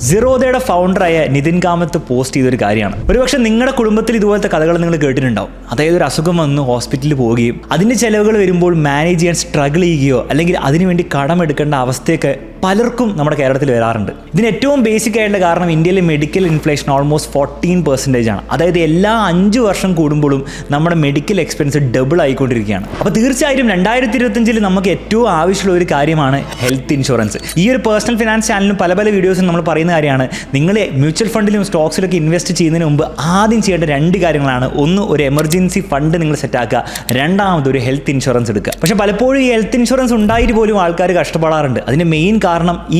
സിറോദയുടെ ഫൗണ്ടറായ നിതിൻ കാമത്ത് പോസ്റ്റ് ചെയ്തൊരു കാര്യമാണ്. ഒരുപക്ഷെ നിങ്ങളുടെ കുടുംബത്തിൽ ഇതുപോലത്തെ കഥകൾ നിങ്ങൾ കേട്ടിട്ടുണ്ടാവും. അതായത് ഒരു അസുഖം വന്ന് ഹോസ്പിറ്റലിൽ പോവുകയും അതിന്റെ ചിലവുകൾ വരുമ്പോൾ മാനേജ് ചെയ്യാൻ സ്ട്രഗിൾ ചെയ്യുകയോ അല്ലെങ്കിൽ അതിനുവേണ്ടി കടമെടുക്കേണ്ട അവസ്ഥയൊക്കെ പലർക്കും നമ്മുടെ കേരളത്തിൽ വരാറുണ്ട്. ഇതിന് ഏറ്റവും ബേസിക് ആയിട്ടുള്ള കാരണം ഇന്ത്യയിലെ medical inflation almost fourteen percentage ആണ്. അതായത് എല്ലാ അഞ്ച് വർഷം കൂടുമ്പോഴും നമ്മുടെ മെഡിക്കൽ എക്സ്പെൻസ് ഡബിൾ ആയിക്കൊണ്ടിരിക്കുകയാണ്. അപ്പോൾ തീർച്ചയായും രണ്ടായിരത്തി ഇരുപത്തഞ്ചിൽ നമുക്ക് ഏറ്റവും ആവശ്യമുള്ള ഒരു കാര്യമാണ് ഹെൽത്ത് ഇൻഷുറൻസ് ഈ ഒരു പേഴ്സണൽ ഫിനാൻസ് ചാനലിലും പല പല വീഡിയോസും നമ്മൾ പറയുന്ന കാര്യമാണ് നിങ്ങൾ മ്യൂച്വൽ ഫണ്ടിലും സ്റ്റോക്സിലൊക്കെ ഇൻവെസ്റ്റ് ചെയ്യുന്നതിന് മുമ്പ് ആദ്യം ചെയ്യേണ്ട രണ്ട് കാര്യങ്ങളാണ്. ഒന്ന് ഒരു എമർജൻസി ഫണ്ട് നിങ്ങൾ സെറ്റാക്കുക രണ്ടാമത് ഒരു ഹെൽത്ത് ഇൻഷുറൻസ് എടുക്കുക. പക്ഷേ പലപ്പോഴും ഈ ഹെൽത്ത് ഇൻഷുറൻസ് ഉണ്ടായിട്ട് പോലും ആൾക്കാർ കഷ്ടപ്പെടാറുണ്ട്. അതിന്റെ മെയിൻ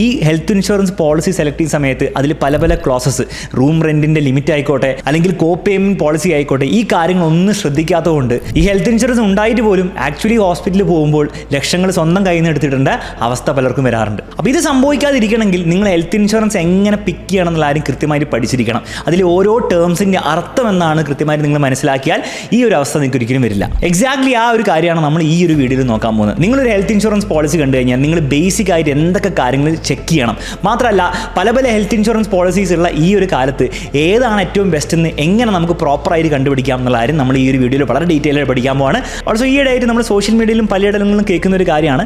ഈ ഹെൽത്ത് ഇൻഷുറൻസ് പോളിസി സെലക്ട് ചെയ്യുന്ന സമയത്ത് അതിൽ പല പല ക്ലോസസ് റൂം റെന്റിന്റെ ലിമിറ്റ് ആയിക്കോട്ടെ അല്ലെങ്കിൽ കോ പേയ്മെന്റ് പോളിസി ആയിക്കോട്ടെ ഈ കാര്യങ്ങൾ കാര്യങ്ങളൊന്നും ശ്രദ്ധിക്കാത്തതുകൊണ്ട് ഈ ഹെൽത്ത് ഇൻഷുറൻസ് ഉണ്ടായിട്ട് പോലും ആക്ച്വലി ഹോസ്പിറ്റലിൽ പോകുമ്പോൾ ലക്ഷങ്ങൾ സ്വന്തം കയ്യിൽ നിന്ന് എടുത്തിട്ടുണ്ട് അവസ്ഥ പലർക്കും വരാറുണ്ട്. അപ്പോൾ ഇത് സംഭവിക്കാതിരിക്കണമെങ്കിൽ നിങ്ങൾ ഹെൽത്ത് ഇൻഷുറൻസ് എങ്ങനെ പിക്ക് ചെയ്യണം എന്നുള്ള ആരും കൃത്യമായിട്ട് പഠിച്ചിരിക്കണം. അതിൽ ഓരോ ടേംസിന്റെ അർത്ഥം എന്നാണ് കൃത്യമായി നിങ്ങൾ മനസ്സിലാക്കിയാൽ ഈ ഒരു അവസ്ഥ നിങ്ങൾക്ക് ഒരിക്കലും വരില്ല. എക്സാക്ട്ലി ആ ഒരു കാര്യമാണ് നമ്മൾ ഈ ഒരു വീഡിയോയിൽ നോക്കാൻ പോകുന്നത്. നിങ്ങളൊരു ഹെൽത്ത് ഇൻഷുറൻസ് പോളിസി കണ്ടു കഴിഞ്ഞാൽ നിങ്ങൾ ബേസിക് ആയിട്ട് എന്തൊക്കെ കാര്യങ്ങൾ ചെക്ക് ചെയ്യണം. മാത്രമല്ല പല പല ഹെൽത്ത് ഇൻഷുറൻസ് പോളിസീസ് ഉള്ള ഈ ഒരു കാലത്ത് ഏതാണ് ഏറ്റവും ബെസ്റ്റ് എന്ന് എങ്ങനെ നമുക്ക് പ്രോപ്പറായിട്ട് കണ്ടുപിടിക്കാം എന്നുള്ള കാര്യം നമ്മൾ ഈ ഒരു വീഡിയോയിൽ വളരെ ഡീറ്റെയിൽ ആയിട്ട് പഠിക്കാൻ പോവാണ്. ഓൾസോ ഈ ഇടയായിട്ട് നമ്മൾ സോഷ്യൽ മീഡിയയിലും പലയിടങ്ങളിലും കേൾക്കുന്ന ഒരു കാര്യമാണ്.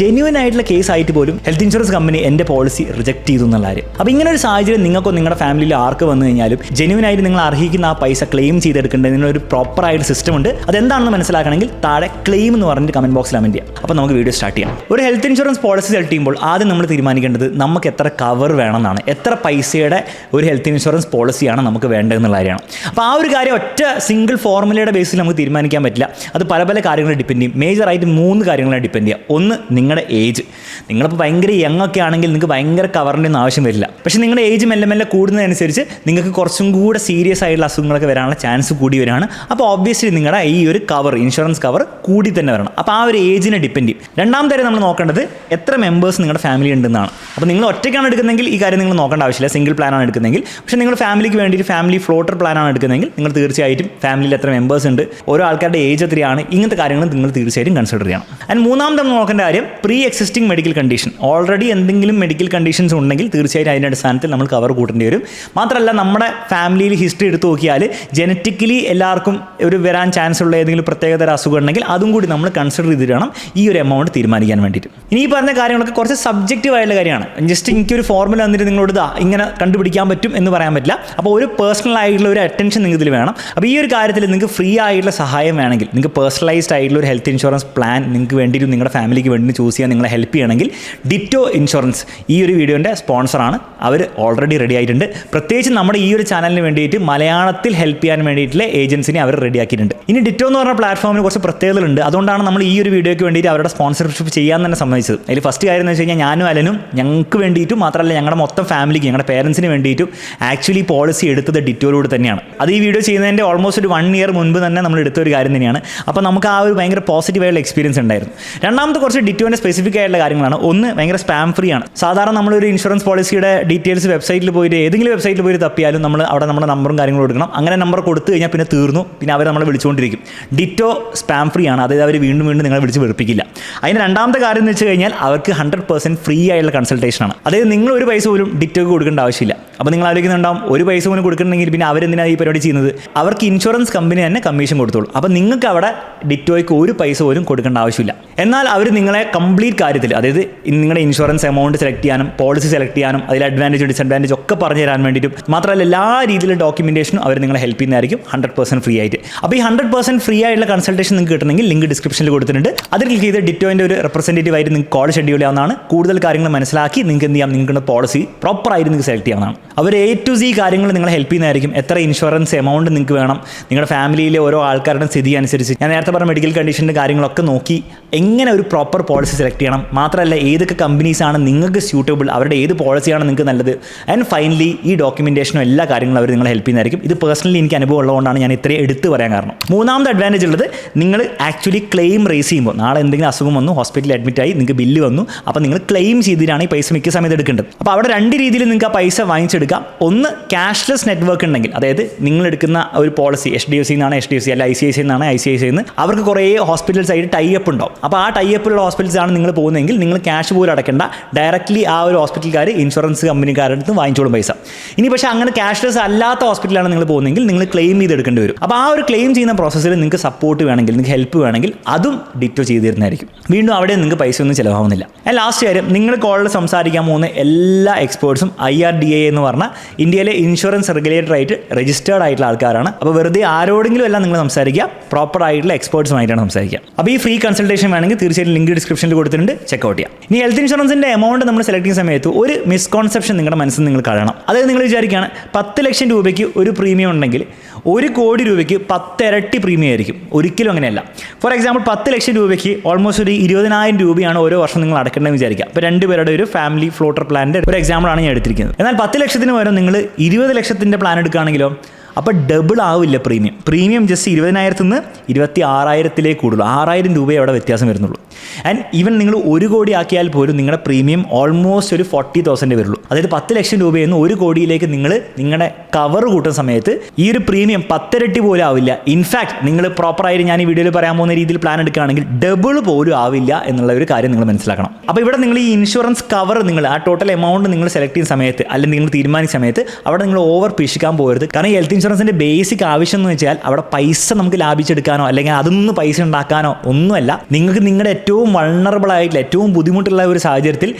ജെന്യൂൻ ആയിട്ടുള്ള കേസ് ആയിട്ട് പോലും ഹെൽത്ത് ഇൻഷുറൻസ് കമ്പനി എന്റെ പോളിസി റിജക്ട് ചെയ്തു എന്നുള്ള കാര്യം. അപ്പോൾ ഇങ്ങനെ ഒരു സാഹചര്യം നിങ്ങൾക്കോ നിങ്ങളുടെ ഫാമിലിയിൽ ആർക്ക് വന്നു കഴിഞ്ഞാലും ജെന്യൂൻ ആയിട്ട് നിങ്ങൾ അർഹിക്കുന്ന ആ പൈസ ക്ലെയിം ചെയ്തെടുക്കേണ്ടത് ഒരു പ്രോപ്പർ ആയിട്ട് സിസ്റ്റം ഉണ്ട്. അതെന്താണെന്ന് മനസ്സിലാക്കണമെങ്കിൽ താഴെ ക്ലെയിം എന്ന് പറഞ്ഞിട്ട് കമന്റ് ബോക്സിൽ കമന്റ് ചെയ്യാം. അപ്പോൾ നമുക്ക് വീഡിയോ സ്റ്റാർട്ട് ചെയ്യാം. ഒരു ഹെൽത്ത് ഇൻഷുറൻസ് പോളിസി സെലക്ട് ചെയ്യുമ്പോൾ ആദ്യം നമ്മൾ തീരുമാനിക്കേണ്ടത് നമുക്ക് എത്ര കവർ വേണമെന്നാണ്. എത്ര പൈസയുടെ ഒരു ഹെൽത്ത് ഇൻഷുറൻസ് പോളിസിയാണ് നമുക്ക് വേണ്ടതെന്നുള്ള കാര്യമാണ്. അപ്പോൾ ആ ഒരു കാര്യം ഒറ്റ സിംഗിൾ ഫോർമുലയുടെ ബേസിൽ നമുക്ക് തീരുമാനിക്കാൻ പറ്റില്ല. അത് പല പല കാര്യങ്ങളെ ഡിപ്പെൻഡ് ചെയ്യും. മേജറായിട്ട് മൂന്ന് കാര്യങ്ങളെ ഡിപ്പെൻഡ് ചെയ്യുക ഒന്ന് നിങ്ങളുടെ ഏജ് നിങ്ങളിപ്പോൾ ഭയങ്കര യങ് ഒക്കെ ആണെങ്കിൽ നിങ്ങൾക്ക് ഭയങ്കര കവറിന്റെ ഒന്നും ആവശ്യം വരില്ല. പക്ഷേ നിങ്ങളുടെ ഏജ് മെല്ലെ മെല്ലെ കൂടുന്നതനുസരിച്ച് നിങ്ങൾക്ക് കുറച്ചും കൂടെ സീരിയസ് ആയിട്ടുള്ള അസുഖങ്ങളൊക്കെ വരാനുള്ള ചാൻസ് കൂടി വരാണ് അപ്പോൾ ഓബ്വിയസ്ലി നിങ്ങളുടെ ഈ ഒരു കവർ ഇൻഷുറൻസ് കവർ കൂടി തന്നെ വരണം. അപ്പോൾ ആ ഒരു ഏജിനെ ഡിപ്പെൻഡ് ചെയ്യും. രണ്ടാമത്തെ നമ്മൾ നോക്കേണ്ടത് എത്ര മെമ്പേഴ്സ് നിങ്ങളുടെ ഫാമിലി ഉണ്ടെന്നാണ്. അപ്പോൾ നിങ്ങൾ ഒറ്റയ്ക്കാണ് എടുക്കുന്നതെങ്കിൽ ഈ കാര്യം നിങ്ങൾ നോക്കേണ്ട ആവശ്യമില്ല. സിംഗിൾ പ്ലാനാണ് എടുക്കുന്നതെങ്കിൽ. പക്ഷേ നിങ്ങൾ ഫാമിലിക്ക് വേണ്ടിയിട്ട് ഫാമിലി ഫ്ലോട്ടർ പ്ലാനാണ് എടുക്കുന്നതെങ്കിൽ നിങ്ങൾ തീർച്ചയായിട്ടും ഫാമിലിയിൽ എത്ര മെമ്പേഴ്സ് ഉണ്ട് ഓരോ ആൾക്കാരുടെ ഏജ് എത്രയാണ് ഇങ്ങനത്തെ കാര്യങ്ങൾ നിങ്ങൾ തീർച്ചയായിട്ടും കൺസിഡർ ചെയ്യണം. ആൻഡ് മൂന്നാമത്തെ നോക്കേണ്ട കാര്യം pre existing medical condition already എന്തെങ്കിലും മെഡിക്കൽ കണ്ടീഷൻസ് ഉണ്ടെങ്കിൽ തീർച്ചയായിട്ടും അതിന്റെ അടിസ്ഥാനത്തിൽ നമ്മൾ കവർ കൂട്ടേണ്ടി വരും. മാത്രമല്ല നമ്മുടെ ഫാമിലിയിൽ ഹിസ്റ്ററി എടുത്ത് നോക്കിയാൽ ജനറ്റിക്കലി എല്ലാവർക്കും ഒരു വരാൻ ചാൻസ് ഉള്ള ഏതെങ്കിലും പ്രത്യേകതര അസുഖം ഉണ്ടെങ്കിൽ അതും കൂടി നമ്മൾ കൺസിഡർ ചെയ്തിട്ട് വേണം ഈ ഒരു എമൗണ്ട് തീരുമാനിക്കാൻ വേണ്ടിയിട്ട്. ഇനി ഈ പറഞ്ഞ കാര്യങ്ങളൊക്കെ കുറച്ച് സബ്ജക്റ്റീവ് ആയിട്ടുള്ള കാര്യമാണ്. ജസ്റ്റ് എനിക്കൊരു ഫോർമുല വന്നിട്ട് നിങ്ങളോട് ഇതാ ഇങ്ങനെ കണ്ടുപിടിക്കാൻ പറ്റും എന്ന് പറയാൻ പറ്റില്ല. അപ്പോൾ ഒരു പേഴ്സണൽ ആയിട്ടുള്ള ഒരു അറ്റൻഷൻ നിങ്ങൾക്ക് ഇതിൽ വേണം. അപ്പോൾ ഈ ഒരു കാര്യത്തിൽ നിങ്ങൾക്ക് ഫ്രീ ആയിട്ടുള്ള സഹായം വേണമെങ്കിൽ നിങ്ങൾക്ക് പേഴ്സണലൈസ്ഡ് ആയിട്ടുള്ള ഒരു ഹെൽത്ത് ഇൻഷുറൻസ് പ്ലാൻ നിങ്ങൾക്ക് വേണ്ടിയിട്ട് നിങ്ങളുടെ ഫാമിലിക്ക് വേണ്ടി ചൂസ് ചെയ്യാൻ നിങ്ങളെ ഹെൽപ്പ് ചെയ്യണമെങ്കിൽ ഡിറ്റോ ഇൻഷുറൻസ് ഈ ഒരു വീഡിയോന്റെ സ്പോൺസറാണ് അവർ ഓൾറെഡി റെഡി ആയിട്ടുണ്ട്. പ്രത്യേകിച്ച് നമ്മുടെ ഈ ഒരു ചാനലിന് വേണ്ടിയിട്ട് മലയാളത്തിൽ ഹെൽപ്പ് ചെയ്യാൻ വേണ്ടിയിട്ടുള്ള ഏജൻസിനെ അവർ റെഡിയാക്കിയിട്ടുണ്ട് ഇനി ഡിറ്റോ എന്ന് പറഞ്ഞ പ്ലാറ്റ്ഫോമിന് കുറച്ച് പ്രത്യേകതകളുണ്ട്. അതുകൊണ്ടാണ് നമ്മൾ ഈ ഒരു വീഡിയോയ്ക്ക് വേണ്ടിയിട്ട് അവരുടെ സ്പോൺസർഷിപ്പ് ചെയ്യാൻ തന്നെ സമ്മതിച്ചത്. അതിൽ ഫസ്റ്റ് കാര്യം എന്ന് വെച്ച് കഴിഞ്ഞാൽ ഞാനും അലനും ഞങ്ങൾക്ക് വേണ്ടിയിട്ടും മാത്രമല്ല ഞങ്ങളുടെ മൊത്തം ഫാമിലിക്ക് ഞങ്ങളുടെ പേരൻസിന് വേണ്ടിയിട്ടും ആക്ച്വലി പോളിസി എടുത്തത് ഡിറ്റോയിലൂടെ തന്നെയാണ്. അത് ഈ വീഡിയോ ചെയ്യുന്നതിന്റെ ഓൾമോസ്റ്റ് ഒരു വൺ ഇയർ മുൻപ് തന്നെ നമ്മൾ എടുത്ത ഒരു കാര്യം തന്നെയാണ്. അപ്പോൾ നമുക്ക് ആ ഒരു ഭയങ്കര പോസിറ്റീവ് ആയിട്ടുള്ള എക്സ്പീരിയൻസ് ഉണ്ടായിരുന്നു. രണ്ടാമത്തെ കുറച്ച് ഡിറ്റോന്റെ സ്പെസിഫിക് ആയിട്ടുള്ള കാര്യങ്ങളാണ്. ഒന്ന് ഭയങ്കര സ്പാം ഫ്രീ ആണ്. സാധാരണ നമ്മളൊരു ഇൻഷുറൻസ് പോളിസിയുടെ ഡീറ്റെയിൽസ് വെബ്സൈറ്റിൽ പോയിട്ട് ഏതെങ്കിലും വെബ്സൈറ്റിൽ പോയിട്ട് തപ്പിയാലും നമ്മൾ അവിടെ നമ്മുടെ നമ്പറും കാര്യങ്ങളും കൊടുക്കണം അങ്ങനെ നമ്പർ കൊടുത്തു കഴിഞ്ഞാൽ പിന്നെ തീർന്നു. പിന്നെ അവർ നമ്മളെ വിളിച്ചുകൊണ്ടിരിക്കും. ഡിറ്റോ സ്പാം ഫ്രീ ആണ്. അതായത് അവർ വീണ്ടും വീണ്ടും നിങ്ങളെ വിളിച്ച് വെറുപ്പിക്കില്ല. അതിന് രണ്ടാമത്തെ കാര്യം എന്ന് വെച്ച് കഴിഞ്ഞാൽ അവർക്ക് ഹൺഡ്രഡ് പെർസെന്റ് ഫ്രീ ആയിട്ടുള്ള കൺസൾട്ടേഷൻ ആണ്. അതായത് നിങ്ങൾ ഒരു പൈസ പോലും ഡിറ്റോക്ക് കൊടുക്കേണ്ട ആവശ്യമില്ല. അപ്പോൾ നിങ്ങൾ ആലോചിക്കുന്നുണ്ടാവും ഒരു പൈസ പോലും കൊടുക്കണമെങ്കിൽ പിന്നെ അവരെന്തിനാണ് ഈ പരിപാടി ചെയ്യുന്നത്? അവർക്ക് ഇൻഷുറൻസ് കമ്പനി തന്നെ കമ്മീഷൻ കൊടുത്തോളൂ. അപ്പോൾ നിങ്ങൾക്ക് അവിടെ ഡിറ്റോയ്ക്ക് ഒരു പൈസ പോലും കൊടുക്കേണ്ട ആവശ്യമില്ല. എന്നാൽ അവർ നിങ്ങളെ കംപ്ലീറ്റ് കാര്യത്തിൽ അതായത് നിങ്ങളുടെ ഇൻഷുറൻസ് എമൗണ്ട് സെലക്ട് ചെയ്യാനും പോളിസി സെലക്ട് ചെയ്യാനും അതിൽ അഡ്വാന്റേജ് ഡിസഡ്വാന്റേജ് ഒക്കെ പറഞ്ഞു തരാൻ വേണ്ടിയിട്ടും മാത്രമല്ല എല്ലാ രീതിയിലുള്ള ഡോക്യുമെന്റേഷനും അവർ നിങ്ങളെ ഹെൽപ്പ് ചെയ്യുന്നതായിരിക്കും ഹൺഡ്രഡ് പെർസെന്റ് ഫ്രീ ആയിട്ട്. അപ്പോൾ ഈ ഹൺഡ്രഡ് പെർസെന്റ് ഫ്രീ ആയിട്ടുള്ള കൺസൾട്ടേഷൻ നിങ്ങൾക്ക് കിട്ടണമെങ്കിൽ ലിങ്ക് ഡിസ്ക്രിപ്ഷനിൽ കൊടുത്തിട്ടുണ്ട്. അതിൽ ക്ലിക്ക് ചെയ്ത് ഡിറ്റോയിന്റെ ഒരു റെപ്രസെന്റേറ്റീവ് ആയിട്ട് നിങ്ങൾക്ക് കോൾ ഷെഡ്യൂൾ ചെയ്യാവുന്നതാണ്. കൂടുതൽ കാര്യങ്ങൾ മനസ്സിലാക്കി നിങ്ങൾക്ക് എന്ത് ചെയ്യാം? നിങ്ങളുടെ പോളിസി പ്രോപ്പറായിട്ട് നിങ്ങൾക്ക് സെലക്ട് ചെയ്യാവുന്നതാണ്. അവർ എ ടു സി കാര്യങ്ങൾ നിങ്ങളെ ഹെൽപ്പ് ചെയ്യുന്നതായിരിക്കും. എത്ര ഇൻഷുറൻസ് എമൗണ്ട് നിങ്ങൾക്ക് വേണം. നിങ്ങളുടെ ഫാമിലിയിലെ ഓരോ ആൾക്കാരുടെ സ്ഥിതി അനുസരിച്ച്. ഞാൻ നേരത്തെ പറഞ്ഞ മെഡിക്കൽ കണ്ടീഷന്റെ കാര്യങ്ങളൊക്കെ നോക്കി എങ്ങനെ ഒരു പ്രോപ്പർ പോളിസി സെലക്ട് ചെയ്യണം. മാത്രമല്ല ഏതൊക്കെ കമ്പനീസാണ് നിങ്ങൾക്ക് സ്യൂട്ടബിൾ അവരുടെ ഏത് പോളിസിയാണ് നിങ്ങൾക്ക് നല്ലത്. ആൻഡ് ഫൈനലി ഈ ഡോക്യുമെന്റേഷനും എല്ലാ കാര്യങ്ങളും അവർ നിങ്ങളെ ഹെൽപ്പ് ചെയ്യുന്നതായിരിക്കും. ഇത് പേഴ്സണലി എനിക്ക് അനുഭവം ഉള്ളതുകൊണ്ടാണ് ഞാൻ ഇത്രയും എടുത്ത് പറയാൻ കാരണം. മൂന്നാമത്തെ അഡ്വാന്റേജ് ഉള്ളത് നിങ്ങൾ ആക്ച്വലി ക്ലെയിം റേസ് ചെയ്യുമ്പോൾ നാളെ എന്തെങ്കിലും അസുഖം വന്നു ഹോസ്പിറ്റലിൽ അഡ്മിറ്റായി നിങ്ങൾക്ക് ബില്ല് വന്നു അപ്പോൾ നിങ്ങൾ ക്ലെയിം ക്ലെയിം ചെയ്തിട്ടാണ് ഈ പൈസ മിക്ക സമയത്ത് എടുക്കേണ്ടത്. അപ്പോൾ അവിടെ രണ്ട് രീതിയിൽ നിങ്ങൾക്ക് ആ പൈസ വാങ്ങിച്ചെടുക്കാം. ഒന്ന് ക്യാഷ്ലെസ് നെറ്റ്വർക്ക് ഉണ്ടെങ്കിൽ അതായത് നിങ്ങൾ എടുക്കുന്ന ഒരു policy H D F C എന്നാണ് എച്ച് ഡി എഫ് സി അല്ല ഐ സി ഐ സി എന്നാണ് ഐ സി ഐ സി എന്ന് അവർക്ക് കുറേ ഹോസ്പിറ്റൽസ് ആയിട്ട് ടൈ അപ്പ് ഉണ്ടാവും. അപ്പോൾ ആ ടൈ അപ്പിലുള്ള ഹോസ്പിറ്റൽസ് ആണ് നിങ്ങൾ പോകുന്നതെങ്കിൽ നിങ്ങൾ ക്യാഷ് പോലും അടക്കേണ്ട ഡയറക്റ്റ്ലി ആ ഒരു ഹോസ്പിറ്റൽക്കാർ ഇൻഷുറൻസ് കമ്പനിക്കാരുടെ അടുത്ത് വാങ്ങിച്ചോളും പൈസ. ഇനി പക്ഷേ അങ്ങനെ ക്യാഷ്ലെസ് അല്ലാത്ത ഹോസ്പിറ്റലാണ് നിങ്ങൾ പോകുന്നതെങ്കിൽ നിങ്ങൾ ക്ലെയിം ചെയ്ത് ചെയ്തെടുക്കേണ്ടി വരും. അപ്പോൾ ആ ഒരു ക്ലെയിം ചെയ്യുന്ന പ്രോസസ്സിൽ നിങ്ങൾക്ക് സപ്പോർട്ട് വേണമെങ്കിൽ നിങ്ങൾക്ക് ഹെൽപ്പ് വേണമെങ്കിൽ അതും ഡിറ്റോ ചെയ്ത് തരുന്നതായിരിക്കും. വീണ്ടും അവിടെ നിങ്ങൾക്ക് പൈസ ഒന്നും ചിലവാകുന്നില്ല. ലാസ്റ്റ് കാര്യം നിങ്ങൾ കോളിൽ സംസാരിക്കാൻ പോകുന്ന എല്ലാ എക്സ്പേർട്സും ഐ ആർ ഡി എ എന്ന് പറഞ്ഞാൽ ഇന്ത്യയിലെ ഇൻഷുറൻസ് റെഗുലേറ്റർ ആയിട്ട് രജിസ്റ്റേർഡ് ആയിട്ടുള്ള ആൾക്കാരാണ്. അപ്പോൾ വെറുതെ ആരോടെങ്കിലും എല്ലാം നിങ്ങൾ സംസാരിക്കുക. പ്രോപ്പർ ആയിട്ടുള്ള എക്സ്പേർട്സുമായിട്ടാണ് സംസാരിക്കുക. അപ്പോൾ ഈ ഫ്രീ കൺസൾട്ടേഷൻ വേണമെങ്കിൽ തീർച്ചയായിട്ടും ലിങ്ക് ഡിസ്ക്രിപ്ഷനിൽ കൊടുത്തിട്ടുണ്ട്. ചെക്കൗട്ട് ചെയ്യാം. ഇനി ഹെൽത്ത് ഇൻഷുറൻസിന്റെ എമൗണ്ട് നമ്മൾ സെലക്ട് ചെയ്യുന്ന സമയത്ത് ഒരു മിസ്കോൺസെപ്ഷൻ നിങ്ങളുടെ മനസ്സിൽ നിങ്ങൾ കാണണം. അതായത് നിങ്ങൾ വിചാരിക്കുകയാണ് പത്ത് ലക്ഷം രൂപയ്ക്ക് ഒരു പ്രീമിയം ഉണ്ടെങ്കിൽ ഒരു കോടി രൂപയ്ക്ക് പത്തിരട്ടി പ്രീമിയം ആയിരിക്കും ഒരിക്കലും അങ്ങനെയല്ല. ഫോർ എക്സാമ്പിൾ പത്ത് ലക്ഷം രൂപയ്ക്ക് ഓൾമോസ്റ്റ് ഒരു ഇരുപതിനായിരം രൂപയാണ് ഓരോ വർഷം നിങ്ങൾ അടക്കേണ്ടതെന്ന് വിചാരിക്കുക. അപ്പോൾ രണ്ടുപേരുടെ ഒരു ഫാമിലി ഫ്ലോട്ടർ പ്ലാനിന്റെ ഒരു എക്സാമ്പിളാണ് ഞാൻ എടുത്തിരിക്കുന്നത്. എന്നാൽ പത്ത് ലക്ഷത്തിന് പകരം നിങ്ങൾ ഇരുപത് ലക്ഷത്തിന്റെ പ്ലാൻ എടുക്കുകയാണെങ്കിലോ അപ്പോൾ ഡബിൾ ആവില്ല പ്രീമിയം പ്രീമിയം ജസ്റ്റ് ഇരുപതിനായിരത്തിൽ നിന്ന് ഇരുപത്തി ആറായിരത്തിലേക്ക് കൂടുള്ളൂ. ആറായിരം രൂപയെ അവിടെ വ്യത്യാസം വരുന്നുള്ളൂ. ആൻഡ് ഈവൻ നിങ്ങൾ ഒരു കോടി ആക്കിയാൽ പോലും നിങ്ങളുടെ പ്രീമിയം ഓൾമോസ്റ്റ് ഒരു ഫോർട്ടി തൗസൻഡ് വരുള്ളൂ. അതായത് പത്ത് ലക്ഷം രൂപയിൽ നിന്ന് ഒരു കോടിയിലേക്ക് നിങ്ങൾ നിങ്ങളുടെ കവർ കൂട്ടുന്ന സമയത്ത് ഈ ഒരു പ്രീമിയം പത്തിരട്ടി പോലും ആവില്ല. ഇൻഫാക്ട് നിങ്ങൾ പ്രോപ്പറായിട്ട് ഞാൻ ഈ വീഡിയോയിൽ പറയാൻ പോകുന്ന രീതിയിൽ പ്ലാൻ എടുക്കുകയാണെങ്കിൽ ഡബിൾ പോലും ആവില്ല എന്നുള്ള ഒരു കാര്യം നിങ്ങൾ മനസ്സിലാക്കണം. അപ്പോൾ ഇവിടെ നിങ്ങൾ ഈ ഇൻഷുറൻസ് കവർ നിങ്ങൾ ആ ടോട്ടൽ എമൗണ്ട് നിങ്ങൾ സെലക്ട് ചെയ്യുന്ന സമയത്ത് അല്ലെങ്കിൽ നിങ്ങൾ തീരുമാനിച്ച സമയത്ത് അവിടെ നിങ്ങൾ ഓവർ പിഷിക്കാൻ പോകരുത്. കാരണം ഹെൽത്ത് ഇൻഷുറൻസിന്റെ ബേസിക് ആവശ്യം എന്ന് വെച്ചാൽ അവിടെ പൈസ നമുക്ക് ലാഭിച്ചെടുക്കാനോ അല്ലെങ്കിൽ അതൊന്നും പൈസ ഉണ്ടാക്കാനോ ഒന്നുമല്ല. നിങ്ങൾക്ക് നിങ്ങളുടെ ഏറ്റവും വൾണറബിൾ ആയിട്ടുള്ള ഏറ്റവും ബുദ്ധിമുട്ടുള്ള ഒരു സാഹചര്യത്തിൽ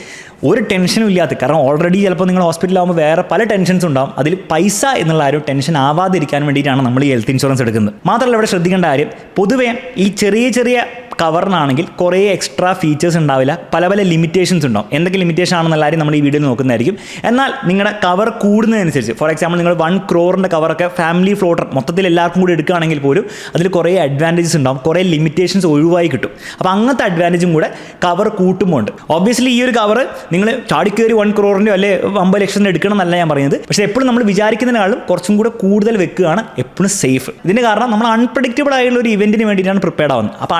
ഒരു ടെൻഷനും ഇല്ലാത്ത കാരണം ഓൾറെഡി ചിലപ്പോൾ നിങ്ങൾ ഹോസ്പിറ്റലാകുമ്പോൾ വേറെ പല ടെൻഷൻസ് ഉണ്ടാവും. അതിൽ പൈസ എന്നുള്ള ആരും ടെൻഷൻ ആവാതിരിക്കാൻ വേണ്ടിയിട്ടാണ് നമ്മൾ ഈ ഹെൽത്ത് ഇൻഷുറൻസ് എടുക്കുന്നത്. മാത്രമല്ല ഇവിടെ ശ്രദ്ധിക്കേണ്ട കാര്യം പൊതുവേ ഈ ചെറിയ ചെറിയ കവറിനാണെങ്കിൽ കുറേ എക്സ്ട്രാ ഫീച്ചേഴ്സ് ഉണ്ടാവില്ല. പല പല ലിമിറ്റേഷൻസ് ഉണ്ടാവും. എന്തൊക്കെ ലിമിറ്റേഷൻ ആണെന്നുള്ള കാര്യം നമ്മൾ ഈ വീഡിയോയിൽ നോക്കുന്നതായിരിക്കും. എന്നാൽ നിങ്ങളുടെ കവർ കൂടുന്നതനുസരിച്ച് ഫോർ എക്സാമ്പിൾ നിങ്ങൾ വൺ ക്രോറിന്റെ കവറൊക്കെ ഫാമിലി ഫ്ലോട്ടർ മൊത്തത്തിൽ എല്ലാവർക്കും കൂടി എടുക്കുകയാണെങ്കിൽ പോലും അതിൽ കുറേ അഡ്വാന്റേജസ് ഉണ്ടാവും. കുറേ ലിമിറ്റേഷൻസ് ഒഴിവായി കിട്ടും. അപ്പോൾ അങ്ങനത്തെ അഡ്വാന്റേജും കൂടെ കവർ കൂട്ടുമ്പോൾ ഉണ്ട് ഒബ്വിയസ്ലി ഈ ഒരു കവർ നിങ്ങൾ ചാടിക്കേറി വൺ ക്രോറിന്റെ അല്ലെ അമ്പത് ലക്ഷത്തിന്റെ എടുക്കണം എന്നല്ല ഞാൻ പറയുന്നത്. പക്ഷേ എപ്പോഴും നമ്മൾ വിചാരിക്കുന്നതിനാളും കുറച്ചും കൂടെ കൂടുതൽ വെക്കുകയാണ് എപ്പോഴും സേഫ് ഇതിന് കാരണം നമ്മൾ അൺപ്രഡിക്റ്റബിൾ ആയിട്ടുള്ള ഒരു ഇവന്റിന് വേണ്ടിയിട്ടാണ് പ്രിപ്പയർഡ് ആവുന്നത്. അപ്പോൾ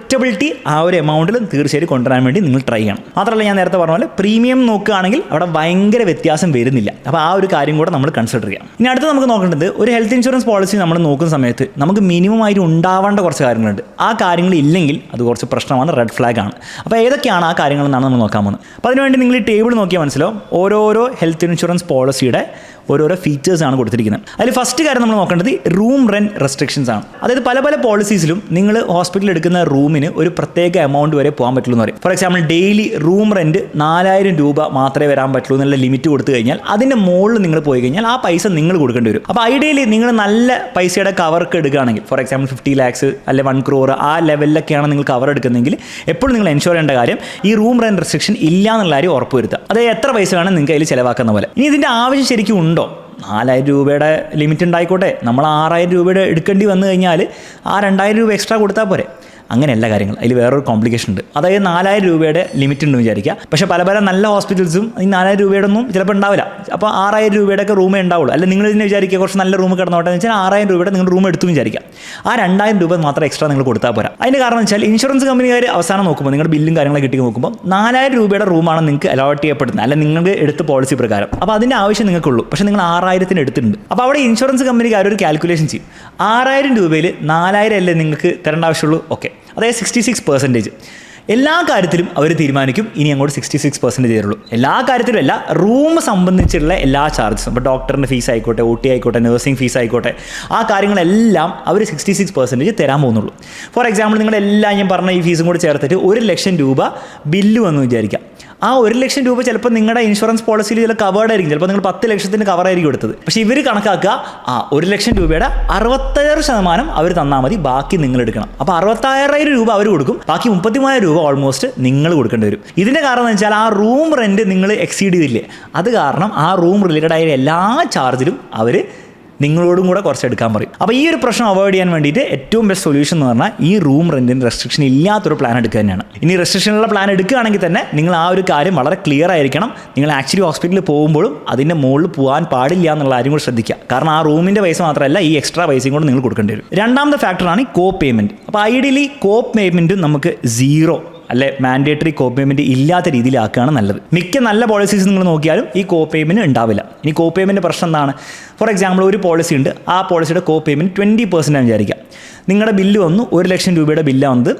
അൺപ്രഡിക്റ്റബിലിറ്റി ആ ഒരു എമൗണ്ടിൽ തീർച്ചയായിട്ടും കൊണ്ടുവരാൻ വേണ്ടി നിങ്ങൾ ട്രൈ ചെയ്യണം. മാത്രമല്ല ഞാൻ നേരത്തെ പറഞ്ഞ പോലെ പ്രീമിയം നോക്കുകയാണെങ്കിൽ അവിടെ ഭയങ്കര വ്യത്യാസം വരുന്നില്ല. അപ്പോൾ ആ ഒരു കാര്യം കൂടെ നമ്മൾ കൺസിഡർ ചെയ്യാം. ഇനി അടുത്ത് നമുക്ക് നോക്കേണ്ടത് ഒരു ഹെൽത്ത് ഇൻഷുറൻസ് പോളിസി നമ്മൾ നോക്കുന്ന സമയത്ത് നമുക്ക് മിനിമം ആയിട്ട് ഉണ്ടാവേണ്ട കുറച്ച് കാര്യങ്ങളുണ്ട്. ആ കാര്യങ്ങൾ ഇല്ലെങ്കിൽ അത് കുറച്ച് പ്രശ്നമാണ് റെഡ് ഫ്ലാഗ് ആണ്. അപ്പോൾ ഏതൊക്കെയാണ് ആ കാര്യങ്ങൾ എന്നാണ് നമ്മൾ നോക്കാൻ പോകുന്നത്. അപ്പോൾ അതിനുവേണ്ടി നിങ്ങൾ ഈ ടേബിൾ നോക്കിയാൽ മനസ്സിലാവും. ഓരോരോ ഹെൽത്ത് ഇൻഷുറൻസ് പോളിസിയുടെ ഓരോരോ ഫീച്ചേഴ്സ് ആണ് കൊടുത്തിരിക്കുന്നത്. അതിൽ ഫസ്റ്റ് കാര്യം നമ്മൾ നോക്കേണ്ടത് റൂം റെന്റ് റെസ്ട്രിക്ഷൻസ് ആണ്. അതായത് പല പല പോളിസീസിലും നിങ്ങൾ ഹോസ്പിറ്റലിൽ എടുക്കുന്ന റൂമിന് ഒരു പ്രത്യേക എമൗണ്ട് വരെ പോകാൻ പറ്റുള്ളൂ എന്ന് പറയും. For example daily room rent നാലായിരം രൂപ മാത്രമേ വരാൻ പറ്റുള്ളൂ എന്നുള്ള ലിമിറ്റ് കൊടുത്തു കഴിഞ്ഞാൽ അതിന്റെ മുകളിൽ നിങ്ങൾ പോയി കഴിഞ്ഞാൽ ആ പൈസ നിങ്ങൾ കൊടുക്കേണ്ടി വരും. അപ്പോൾ ഐഡിയലി നിങ്ങൾ നല്ല പൈസയുടെ കവർക്ക് എടുക്കുകയാണെങ്കിൽ ഫോർ എക്സാമ്പിൾ ഫിഫ്റ്റി ലാക്സ് അല്ലെ വൺ ക്രോർ ആ ലെവലിലൊക്കെയാണ് നിങ്ങൾ കവർ എടുക്കുന്നതെങ്കിൽ എപ്പോഴും നിങ്ങൾ എൻഷുർ ചെയ്യേണ്ട കാര്യം ഈ റൂം റെന്റ് റെസ്ട്രിക്ഷൻ ഇല്ല എന്നുള്ള കാര്യം ഉറപ്പ് വരുത്തുക. അതായത് എത്ര പൈസ വേണം നിങ്ങൾക്ക് അതിൽ ചിലവാക്കുന്ന പോലെ. ഇനി ഇതിന്റെ ആവശ്യം ശരിക്കും ഉണ്ടോ? നാലായിരം രൂപയുടെ ലിമിറ്റ് ഉണ്ടായിക്കോട്ടെ. നമ്മൾ ആറായിരം രൂപയുടെ എടുക്കേണ്ടി വന്നു കഴിഞ്ഞാൽ ആ രണ്ടായിരം രൂപ എക്സ്ട്രാ കൊടുത്താൽ പോരെ. അങ്ങനെയല്ല കാര്യങ്ങൾ. അതിൽ വേറൊരു കോംപ്ലിക്കേഷൻ ഉണ്ട്. അതായത് നാലായിരം രൂപയുടെ ലിമിറ്റ് ഉണ്ടെന്ന് വിചാരിക്കുക. പക്ഷെ പല പല നല്ല ഹോസ്പിറ്റൽസും ഈ നാലായിരം രൂപയുടെ ഒന്നും ചിലപ്പോൾ ഉണ്ടാവില്ല. അപ്പോൾ ആറായിരം രൂപയുടെ ഒക്കെ റൂമേ ഉണ്ടാവുള്ളൂ. അല്ലെങ്കിൽ നിങ്ങൾ ഇതിനെ വിചാരിക്കുക കുറച്ച് നല്ല റൂം കിടന്നോട്ടെ എന്ന് വെച്ചാൽ ആറായിരം രൂപയുടെ നിങ്ങൾ റൂം എടുത്തു വിചാരിക്കുക. ആ രണ്ടായിരം രൂപ മാത്രം എക്സ്ട്രാ നിങ്ങൾ കൊടുത്താൽ പോരാ. അതിന്റെ കാരണം വെച്ചാൽ ഇൻഷുറൻസ് കമ്പനിക്കാർ അവസാനം നോക്കുമ്പോൾ നിങ്ങളുടെ ബില്ലും കാര്യങ്ങളും കിട്ടി നോക്കുമ്പോൾ നാലായിരം രൂപയുടെ റൂമാണ് നിങ്ങൾക്ക് അലോട്ട് ചെയ്യപ്പെടുന്നത്. അല്ലെങ്കിൽ നിങ്ങൾക്ക് എടുത്ത പോളിസി പ്രകാരം. അപ്പോൾ അതിന്റെ ആവശ്യം നിങ്ങൾക്കുള്ളൂ. പക്ഷേ നിങ്ങൾ ആറായിരത്തിന് എടുത്തിട്ടുണ്ട്. അപ്പോൾ അവിടെ ഇൻഷുറൻസ് കമ്പനിക്കാർ ഒരു കാൽക്കുലേഷൻ ചെയ്യും. ആറായിരം രൂപയിൽ നാലായിരം അല്ലേ നിങ്ങൾക്ക് തരേണ്ട ആവശ്യമുള്ളൂ? ഓക്കെ അതായത് സിക്സ്റ്റി സിക്സ് പെർസെന്റേജ് എല്ലാ കാര്യത്തിലും അവർ തീരുമാനിക്കും. ഇനി അങ്ങോട്ട് സിക്സ്റ്റി സിക്സ് പെർസെന്റേജ് തരുള്ളൂ എല്ലാ കാര്യത്തിലും അല്ല റൂം സംബന്ധിച്ചുള്ള എല്ലാ ചാർജസും ഇപ്പോൾ ഡോക്ടറിന്റെ ഫീസ് ആയിക്കോട്ടെ ഒ ടി ആയിക്കോട്ടെ നഴ്സിംഗ് ഫീസ് ആയിക്കോട്ടെ ആ കാര്യങ്ങളെല്ലാം അവർ സിക്സ്റ്റി സിക്സ് പെർസെന്റേജ് തരാൻ പോകുന്നുള്ളൂ. ഫോർ എക്സാമ്പിൾ നിങ്ങളെല്ലാം ഞാൻ പറഞ്ഞ ഈ ഫീസും കൂടി ചേർത്തിട്ട് ഒരു ലക്ഷം രൂപ ബില്ല് വന്നു വിചാരിക്കാം. ആ ഒരു ലക്ഷം രൂപ ചിലപ്പോൾ നിങ്ങളുടെ ഇൻഷുറൻസ് പോളിസിയിൽ ചില കവേർഡ് ആയിരിക്കും. ചിലപ്പോൾ നിങ്ങൾ പത്ത് ലക്ഷത്തിന് കവർ ആയിരിക്കും എടുത്തത്. പക്ഷേ ഇവർ കണക്കാക്കുക ആ ഒരു ലക്ഷം രൂപയുടെ അറുപത്തേഴ് ശതമാനം അവർ തന്നാൽ മതി ബാക്കി നിങ്ങൾ എടുക്കണം അപ്പോൾ അറുപത്തായിരം രൂപ അവർ കൊടുക്കും. ബാക്കി മുപ്പത്തിമൂവായിരം രൂപ ഓൾമോസ്റ്റ് നിങ്ങൾ കൊടുക്കേണ്ടി വരും. ഇതിന്റെ കാരണം എന്ന് വെച്ചാൽ ആ റൂം റെന്റ് നിങ്ങൾ എക്സീഡ് ചെയ്തില്ലേ? അത് കാരണം ആ റൂം റിലേറ്റഡ് ആയ എല്ലാ ചാർജിലും അവർ നിങ്ങളോടും കൂടെ കുറച്ച് എടുക്കാൻ പറയും. അപ്പോൾ ഈ ഒരു പ്രശ്നം അവോയ്ഡ് ചെയ്യാൻ വേണ്ടിയിട്ട് ഏറ്റവും ബെസ്റ്റ് സൊല്യൂഷൻ എന്ന് പറഞ്ഞാൽ ഈ റൂം റെന്റിന് റെസ്ട്രിക്ഷൻ ഇല്ലാത്തൊരു പ്ലാൻ എടുക്കുക തന്നെയാണ്. ഇനി റെസ്ട്രിക്ഷനുള്ള പ്ലാൻ എടുക്കുകയാണെങ്കിൽ തന്നെ നിങ്ങൾ ആ ഒരു കാര്യം വളരെ ക്ലിയർ ആയിരിക്കണം. നിങ്ങൾ ആക്ച്വലി ഹോസ്പിറ്റലിൽ പോകുമ്പോഴും അതിന്റെ മുകളിൽ പോകാൻ പാടില്ല എന്നുള്ള കാര്യം കൂടി ശ്രദ്ധിക്കുക. കാരണം ആ റൂമിന്റെ പൈസ മാത്രമല്ല ഈ എക്സ്ട്രാ പൈസയും കൂടെ നിങ്ങൾ കൊടുക്കേണ്ടി വരും. രണ്ടാമത്തെ ഫാക്ടറാണ് ഈ കോ പേയ്മെന്റ് അപ്പോൾ ഐഡിയലി കോ പേയ്മെന്റും നമുക്ക് സീറോ അല്ലെ മാൻഡേറ്ററി കോ പേയ്മെന്റ് ഇല്ലാത്ത രീതിയിലാക്കുകയാണ് നല്ലത്. മിക്ക നല്ല പോളിസീസ് നിങ്ങൾ നോക്കിയാലും ഈ കോ പേയ്മെന്റ് ഉണ്ടാവില്ല. ഇനി കോ പേയ്മെന്റ് പ്രശ്നം എന്താണ്? ഫോർ എക്സാമ്പിൾ ഒരു പോളിസി ഉണ്ട്. ആ പോളിസിയുടെ കോ പേയ്മെന്റ് ട്വന്റി പെർസെന്റ് വിചാരിക്കാം നിങ്ങളുടെ ബില്ല് വന്നു ഒരു ലക്ഷം രൂപയുടെ ബില്ലാണ് വന്നത്.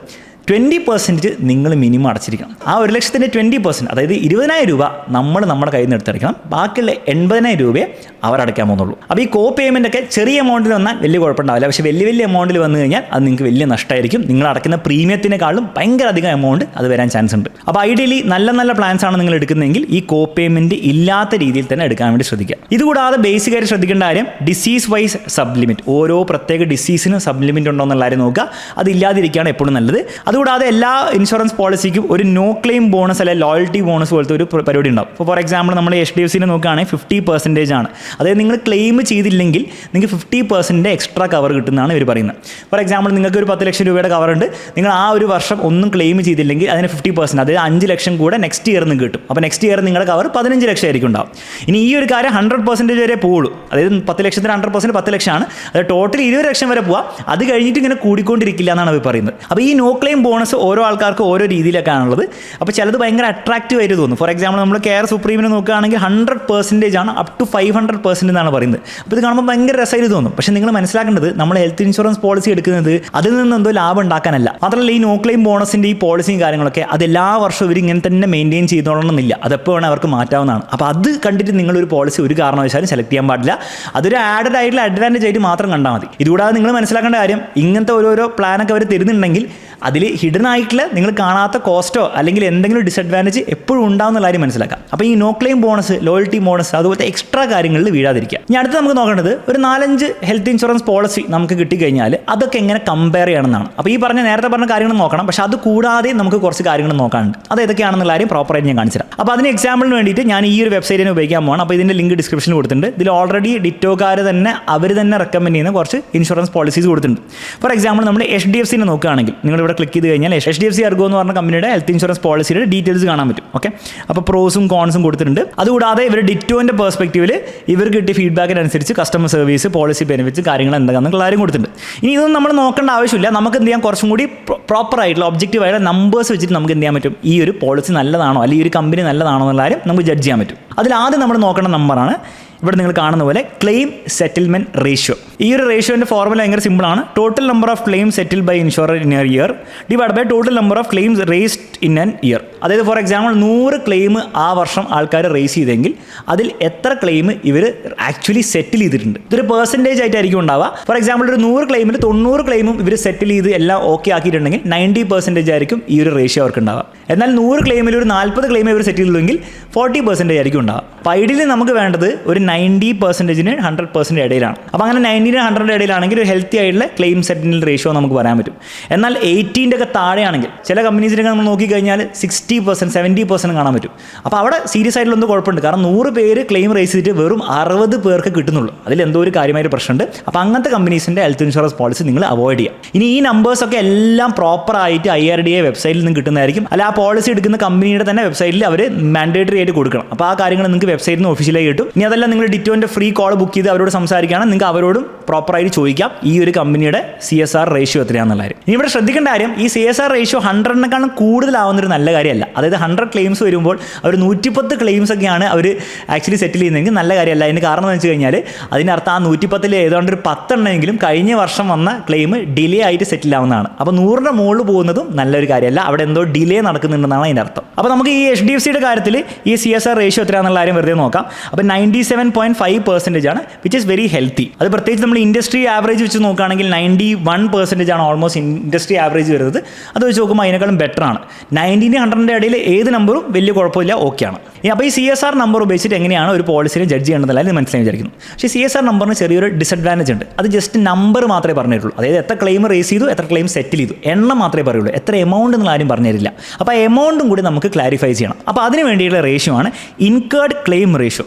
ട്വന്റി പെർസെന്റ് നിങ്ങൾ മിനിമം അടച്ചിരിക്കണം. ആ ഒരു ലക്ഷത്തിന്റെ ട്വന്റി പെർസെന്റ് അതായത് ഇരുപതിനായിരം രൂപ നമ്മൾ നമ്മുടെ കയ്യിൽ നിന്ന് എടുത്തടയ്ക്കണം. ബാക്കിയുള്ള എൺപതിനായിരം രൂപയെ അവർ അടയ്ക്കാൻ പോകുന്നുള്ളൂ. അപ്പോൾ ഈ കോ പേയ്മെന്റ് ഒക്കെ ചെറിയ എമൗണ്ടിൽ വന്നാൽ വലിയ കുഴപ്പമുണ്ടാവില്ല. പക്ഷേ വലിയ വലിയ എമൗണ്ടിൽ വന്നു കഴിഞ്ഞാൽ അത് നിങ്ങൾക്ക് വലിയ നഷ്ടമായിരിക്കും. നിങ്ങൾ അടയ്ക്കുന്ന പ്രീമിയത്തിനേക്കാളും ഭയങ്കര അധികം എമൗണ്ട് അത് വരാൻ ചാൻസ് ഉണ്ട്. അപ്പോൾ ഐഡിയലി നല്ല നല്ല പ്ലാൻസ് ആണ് നിങ്ങൾ എടുക്കുന്നതെങ്കിൽ ഈ കോ പേയ്മെന്റ് ഇല്ലാത്ത രീതിയിൽ തന്നെ എടുക്കാൻ വേണ്ടി ശ്രദ്ധിക്കുക. ഇതുകൂടാതെ ബേസിക് ആയിട്ട് ശ്രദ്ധിക്കേണ്ട കാര്യം ഡിസീസ് വൈസ് സബ് ലിമിറ്റ് ഓരോ പ്രത്യേക ഡിസീസിനും സബ് ലിമിറ്റ് ഉണ്ടോ എന്നുള്ള കാര്യം നോക്കുക. അത് ഇല്ലാതിരിക്കുകയാണ് എപ്പോഴും നല്ലത്. അതുകൂടാതെ എല്ലാ ഇൻഷുറൻസ് പോളിസിക്കും ഒരു നോ ക്ലെയിം ബോണസ് അല്ലെങ്കിൽ ലോയൽറ്റി ബോണസ് പോലത്തെ ഒരു പരിപാടി ഉണ്ടാവും. ഇപ്പോൾ ഫോർ എക്സാമ്പിൾ നമ്മൾ എച്ച് ഡി എഫ് സിനെ നോക്കുകയാണെങ്കിൽ ഫിഫ്റ്റി പെർസെന്റേജ് ആണ്. അതായത് നിങ്ങൾ ക്ലെയിം ചെയ്തില്ലെങ്കിൽ നിങ്ങൾക്ക് ഫിഫ്റ്റി പെർസെന്റ് എക്സ്ട്രാ കവർ കിട്ടുന്നതാണ് ഇവർ പറയുന്നത്. ഫോർ എക്സാമ്പിൾ നിങ്ങൾക്ക് ഒരു പത്ത് ലക്ഷം രൂപയുടെ കവർ ഉണ്ട്. നിങ്ങൾ ആ ഒരു വർഷം ഒന്നും ക്ലെയിം ചെയ്തില്ലെങ്കിൽ അതിന് ഫിഫ്റ്റി പെർസെന്റ് അതായത് അഞ്ച് ലക്ഷം കൂടെ നെക്സ്റ്റ് ഇയർ നിങ്ങൾക്ക് കിട്ടും. അപ്പോൾ നെക്സ്റ്റ് ഇയർ നിങ്ങളുടെ കവർ പതിനഞ്ച് ലക്ഷം ആയിരിക്കും ഉണ്ടാവും. ഇനി ഈ ഒരു കാര്യം ഹൺഡ്രഡ് പെർസെന്റേജ് വരെ പോകുള്ളൂ അതായത് പത്ത് ലക്ഷത്തിന് ഹൺഡ്രഡ് പെർസെന്റ് പത്ത് ലക്ഷമാണ്. അത് ടോട്ടൽ ഇരുപത് ലക്ഷം വരെ പോവാം. അത് കഴിഞ്ഞിട്ട് ഇങ്ങനെ കൂടിക്കൊണ്ടിരിക്കില്ല എന്നാണ് അവർ പറയുന്നത്. അപ്പോൾ ഈ നോ ക്ലെയിം ബോണസ് ഓരോ ആൾക്കാർക്ക് ഓരോ രീതിയിലൊക്കെയാണുള്ളത് അപ്പോൾ ചിലത് ഭയങ്കര അട്രാക്റ്റീവ് ആയിട്ട് തോന്നും. ഫോർ എക്സാമ്പിൾ നമ്മൾ കെയർ സുപ്രീമിനെ നോക്കുകയാണെങ്കിൽ ഹൺഡ്രഡ് പെർസെന്റേജ് ആണ് up to five hundred percent എന്നാണ് പറയുന്നത്. അപ്പോൾ ഇത് കാണുമ്പോൾ ഭയങ്കര രസമായിട്ട് തോന്നും. പക്ഷേ നിങ്ങൾ മനസ്സിലാക്കേണ്ടത് നമ്മൾ ഹെൽത്ത് ഇൻഷുറൻസ് പോളിസി എടുക്കുന്നത് അതിൽ നിന്ന് എന്തോ ലാഭം ഉണ്ടാക്കാനല്ല. മാത്രമല്ല ഈ നോ ക്ലെയിം ബോണസിന്റെ ഈ പോളിസിയും കാര്യങ്ങളൊക്കെ അത് എല്ലാ വർഷവും ഇവർ ഇങ്ങനെ തന്നെ മെയിന്റെയിൻ ചെയ്തോളണമെന്നില്ല. അതെപ്പോൾ വേണം അവർക്ക് മാറ്റാവുന്നതാണ്. അപ്പോൾ അത് കണ്ടിട്ട് നിങ്ങളൊരു പോളിസി ഒരു കാരണവശാലും സെലക്ട് ചെയ്യാൻ പാടില്ല. അതൊരു ആഡഡ് ആയിട്ടുള്ള അഡ്വാന്റേജ് ആയിട്ട് മാത്രം കണ്ടാൽ മതി. ഇതുകൂടാതെ നിങ്ങൾ മനസ്സിലാക്കേണ്ട കാര്യം ഇങ്ങനത്തെ ഓരോരോ പ്ലാനൊക്കെ അവർ തരുന്നുണ്ടെങ്കിൽ അതിൽ ഹിഡൻ ആയിട്ടുള്ള നിങ്ങൾ കാണാത്ത കോസ്റ്റോ അല്ലെങ്കിൽ എന്തെങ്കിലും ഡിസഡ്വാന്റേജ് എപ്പോഴും ഉണ്ടാവുന്ന കാര്യം മനസ്സിലാക്കാം. അപ്പോൾ ഈ no claim bonus loyalty bonus അതുപോലത്തെ എക്സ്ട്രാ കാര്യങ്ങളിൽ വീഴാതിരിക്കുക. ഇനി അടുത്ത് നമുക്ക് നോക്കേണ്ടത് ഒരു നാലഞ്ച് ഹെൽത്ത് ഇൻഷുറൻസ് പോളിസി നമുക്ക് കിട്ടിക്കഴിഞ്ഞാൽ അതൊക്കെ എങ്ങനെ കമ്പയർ ചെയ്യണമെന്നാണ്. അപ്പോൾ ഈ പറഞ്ഞ നേരത്തെ പറഞ്ഞ കാര്യങ്ങൾ നോക്കണം. പക്ഷേ അത് കൂടാതെ നമുക്ക് കുറച്ച് കാര്യങ്ങൾ നോക്കാനുണ്ട്. അത് ഏതൊക്കെയാണെന്നുള്ള കാര്യം പ്രോപ്പറായിട്ട് ഞാൻ കാണിച്ചു തരാം. അപ്പോൾ അതിന് എക്സാമ്പിളിന് വേണ്ടിയിട്ട് ഞാൻ ഈ ഒരു വെബ്സൈറ്റിനെ ഉപയോഗിക്കാൻ പോകണം അപ്പോൾ ഇതിന്റെ ലിങ്ക് ഡിസ്ക്രിപ്ഷനിൽ കൊടുത്തിട്ടുണ്ട്. ഇതിൽ ഓൾറെഡി ഡിറ്റോക്കാർ തന്നെ അവർ തന്നെ റെക്കമെൻഡ് ചെയ്യുന്ന കുറച്ച് ഇൻഷുറൻസ് പോളിസീസ് കൊടുത്തിട്ടുണ്ട്. ഫോർ എക്സാമ്പിൾ നമ്മൾ എച്ച് ഡി എഫ് സിനെ നോക്കുകയാണെങ്കിൽ നിങ്ങൾ ഇവിടെ ക്ലിക്ക് ചെയ്ത് കഴിഞ്ഞാൽ H D F C Ergo എന്ന് പറഞ്ഞ കമ്പനിയുടെ ഹെൽത്ത് ഇൻഷുറൻസ് പോളിസിയുടെ ഡീറ്റെയിൽസ് കാണാൻ പറ്റും. ഓക്കെ അപ്പോൾ പ്രോസും കോൺസും കൊടുത്തിട്ടുണ്ട്. അതുകൂടാതെ ഇവർ ഡിറ്റോന്റെ പെർസ്പെക്റ്റീവിൽ ഇവർ കിട്ടിയ ഫീഡ്ബാക്കിനനുസരിച്ച് കസ്റ്റമർ സർവീസ് പോളിസി ബെനിഫിറ്റ്സ് കാര്യങ്ങൾ എന്താണെന്നുള്ള കാര്യം കൊടുത്തിട്ടുണ്ട്. ഇനി ഇതൊന്നും നമ്മൾ നോക്കേണ്ട ആവശ്യമില്ല. നമുക്ക് എന്ത് ചെയ്യാം? കുറച്ചും കൂടി പ്രോപ്പർ ആയിട്ടുള്ള ഒബ്ജക്റ്റീവ് ആയിട്ടുള്ള നമ്പേഴ്സ് വെച്ചിട്ട് നമുക്ക് എന്ത് ചെയ്യാൻ പറ്റും? ഈ ഒരു പോളിസി നല്ലതാണോ? അല്ലെങ്കിൽ ഈ ഒരു കമ്പനി നല്ലതാണോ എന്നുള്ള കാര്യം നമുക്ക് ജഡ്ജ് ചെയ്യാൻ പറ്റും. അതിൽ ആദ്യം നമ്മൾ നോക്കേണ്ട നമ്പറാണ് ഇവിടെ നിങ്ങൾ കാണുന്ന പോലെ ക്ലെയിം സെറ്റിൽമെന്റ് റേഷ്യോ ഈ ഒരു റേഷ്യോന്റെ ഫോർമുല ഭയങ്കര സിമ്പിളാണ് total number of claim settle by insurer in a year divide by total number of claims raised in an year അതായത് ഫോർ എക്സാമ്പിൾ നൂറ് ക്ലെയിം ആ വർഷം ആൾക്കാർ റേസ് ചെയ്തെങ്കിൽ അതിൽ എത്ര ക്ലെയിം ഇവർ ആക്ച്വലി സെറ്റിൽ ചെയ്തിട്ടുണ്ട്. ഇതൊരു പെർസെന്റേജ് ആയിട്ടായിരിക്കും ഉണ്ടാവുക. ഫോർ എക്സാമ്പിൾ ഒരു നൂറ് ക്ലെയിമിൽ തൊണ്ണൂറ് ക്ലെയിമും ഇവർ സെറ്റിൽ ചെയ്ത് എല്ലാം ഓക്കെ ആക്കിയിട്ടുണ്ടെങ്കിൽ നയന്റി പെർസെന്റേജ് ആയിരിക്കും ഈ ഒരു റേഷ്യോ അവർക്ക് ഉണ്ടാവുക. എന്നാൽ നൂറ് ക്ലെയിമിൽ ഒരു നാൽപ്പത് ക്ലെയിം ഇവർ സെറ്റിൽ ചെയ്തെങ്കിൽ ഫോർട്ടി പെർസെന്റേജ് ആയിരിക്കും ഉണ്ടാവുക. അപ്പോൾ ഐഡിയലി നമുക്ക് വേണ്ടത് ഒരു നയന്റി പെർസെന്റേജിന് ഹൺഡ്രഡ് പെർസെന്റ് ഇടയിലാണ്. അപ്പോൾ അങ്ങനെ നയന്റീന് ഹൺഡ്രഡ് ഇടയിലാണെങ്കിൽ ഒരു ഹെൽത്തി ആയിട്ടുള്ള ക്ലെയിം സെറ്റിൽ റേഷ്യോ നമുക്ക് പറയാൻ പറ്റും. എന്നാൽ എയ്റ്റീന്റെ ഒക്കെ താഴെയാണെങ്കിൽ ചില കമ്പനീസിനൊക്കെ നമ്മൾ നോക്കിക്കഴിഞ്ഞാൽ സിക്സ്റ്റി പെർസെന്റ് സെവന്റി പെർസെന്റ് കാണാൻ പറ്റും. അപ്പോൾ അവിടെ സീരിയസ് ആയിട്ടുള്ള എന്തോ കുഴപ്പമുണ്ട്. കാരണം നൂറ് പേര് ക്ലെയിം റേസ് ചെയ്തിട്ട് വെറും അറുപത് പേർക്ക് കിട്ടുന്നുള്ളൂ. അതിൽ എന്തോ ഒരു കാര്യമായൊരു പ്രശ്നമുണ്ട്. അപ്പോൾ അങ്ങനത്തെ കമ്പനീസിന്റെ ഹെൽത്ത് ഇൻഷുറൻസ് പോളിസി നിങ്ങൾ അവോയ്ഡ് ചെയ്യുക. ഇനി ഈ നമ്പേഴ്സൊക്കെ എല്ലാം പ്രോപ്പർ ആയിട്ട് ഐ ആർ ഡി എ വെബ്സൈറ്റിൽ നിന്ന് കിട്ടുന്നതായിരിക്കും. അല്ല ആ പോളിസി എടുക്കുന്ന കമ്പനിയുടെ തന്നെ വെബ്സൈറ്റിൽ അവർ മാൻഡേറ്ററി ആയിട്ട് കൊടുക്കണം. അപ്പോൾ ആ കാര്യങ്ങൾ നിങ്ങൾക്ക് വെബ്സൈറ്റിൽ നിന്ന് ഒഫീഷ്യലായി കിട്ടും. ഇനി അതല്ല നിങ്ങൾ ഡിറ്റോന്റെ ഫ്രീ കോൾ ബുക്ക് ചെയ്ത് അവരോട് സംസാരിക്കുകയാണ്. നിങ്ങൾക്ക് അവരോടും പ്രോപ്പറായിട്ട് ചോദിക്കാം ഈ ഒരു കമ്പനിയുടെ സി എസ് ആർ റേഷ്യോ എത്രയാണെന്നുള്ള കാര്യം. ഇനി ഇവിടെ ശ്രദ്ധിക്കേണ്ട കാര്യം ഈ സി എസ് ആർ റേഷ്യോ ഹൺഡ്രഡിനെക്കാളും കൂടുതലാവുന്ന ഒരു നല്ല കാര്യമല്ല. അതായത് ഹൺഡ്രഡ് ക്ലെയിംസ് വരുമ്പോൾ അവർ നൂറ്റിപ്പത്ത് ക്ലെയിംസ് ഒക്കെയാണ് അവർ ആക്ച്വലി സെറ്റിൽ ചെയ്യുന്നതെങ്കിൽ നല്ല കാര്യമല്ല. അതിന് കാരണം എന്ന് വെച്ച് കഴിഞ്ഞാൽ അതിനർത്ഥം ആ നൂറ്റിപ്പത്തിൽ ഏതാണ്ട് ഒരു പത്തെണ്ണമെങ്കിലും കഴിഞ്ഞ വർഷം വന്ന ക്ലെയിം ഡിലേ ആയിട്ട് സെറ്റിൽ ആവുന്നതാണ്. അപ്പോൾ നൂറിന്റെ മുകളിൽ പോകുന്നതും നല്ലൊരു കാര്യമല്ല. അവിടെ എന്തോ ഡിലേ നടക്കുന്നുണ്ടെന്നാണ് അതിന്റെ അർത്ഥം. അപ്പോൾ നമുക്ക് ഈ എച്ച് ഡി എഫ് സിയുടെ കാര്യത്തിൽ ഈ സി എസ് ആർ റേഷ്യോ എത്രയാണെന്നുള്ള കാര്യം വെറുതെ നോക്കാം. അപ്പോൾ ninety seven point five percentage ആണ് വിച്ച് ഇസ് വെരി ഹെൽത്തി അത് പ്രത്യേകിച്ച് നമ്മൾ ഇൻഡസ്ട്രി ആവറേജ് വെച്ച് നോക്കുകയാണെങ്കിൽ നയന്റി വൺ പെർസെന്റേജ് ആണ് ഓൾമോസ്റ്റ് ഇൻഡസ്ട്രി ആവറേജ് വരുന്നത്. അത് വെച്ച് നോക്കുമ്പോൾ അതിനേക്കാളും ബെറ്റർ ആണ്. നയന്റീൻ ഹൺഡ്രഡിന്റെ ഇടയിൽ ഏത് നമ്പറും വലിയ കുഴപ്പമില്ല ഓക്കെ ആണ്. ഇനി അപ്പോൾ ഈ സി എസ് ആർ നമ്പർ ഉപയോഗിച്ചിട്ട് എങ്ങനെയാണ് ഒരു പോളിസിനെ ജഡ്ജ് ചെയ്യേണ്ടതല്ല എന്ന് മനസ്സിലായി വിചാരിക്കുന്നു. പക്ഷേ സി എസ് ആർ നമ്പറിന് ചെറിയൊരു ഡിസഡ്വാന്റേജ് ഉണ്ട്. അത് ജസ്റ്റ് നമ്പർ മാത്രമേ പറഞ്ഞിട്ടുള്ളൂ. അതായത് എത്ര ക്ലെയിം റേസ് ചെയ്തു എത്ര ക്ലെയിം സെറ്റിൽ ചെയ്തു. എണ്ണം മാത്രമേ പറയുള്ളൂ. എത്ര എമൗണ്ട് എന്നുള്ള ആരും പറഞ്ഞു തരില്ല. അപ്പോൾ ആ എമൗണ്ടും കൂടി നമുക്ക് ക്ലാരിഫൈ ചെയ്യണം. അപ്പോൾ അതിന് വേണ്ടിയുള്ള റേഷ്യോ ആണ് ഇൻകേർഡ് ക്ലെയിം റേഷ്യോ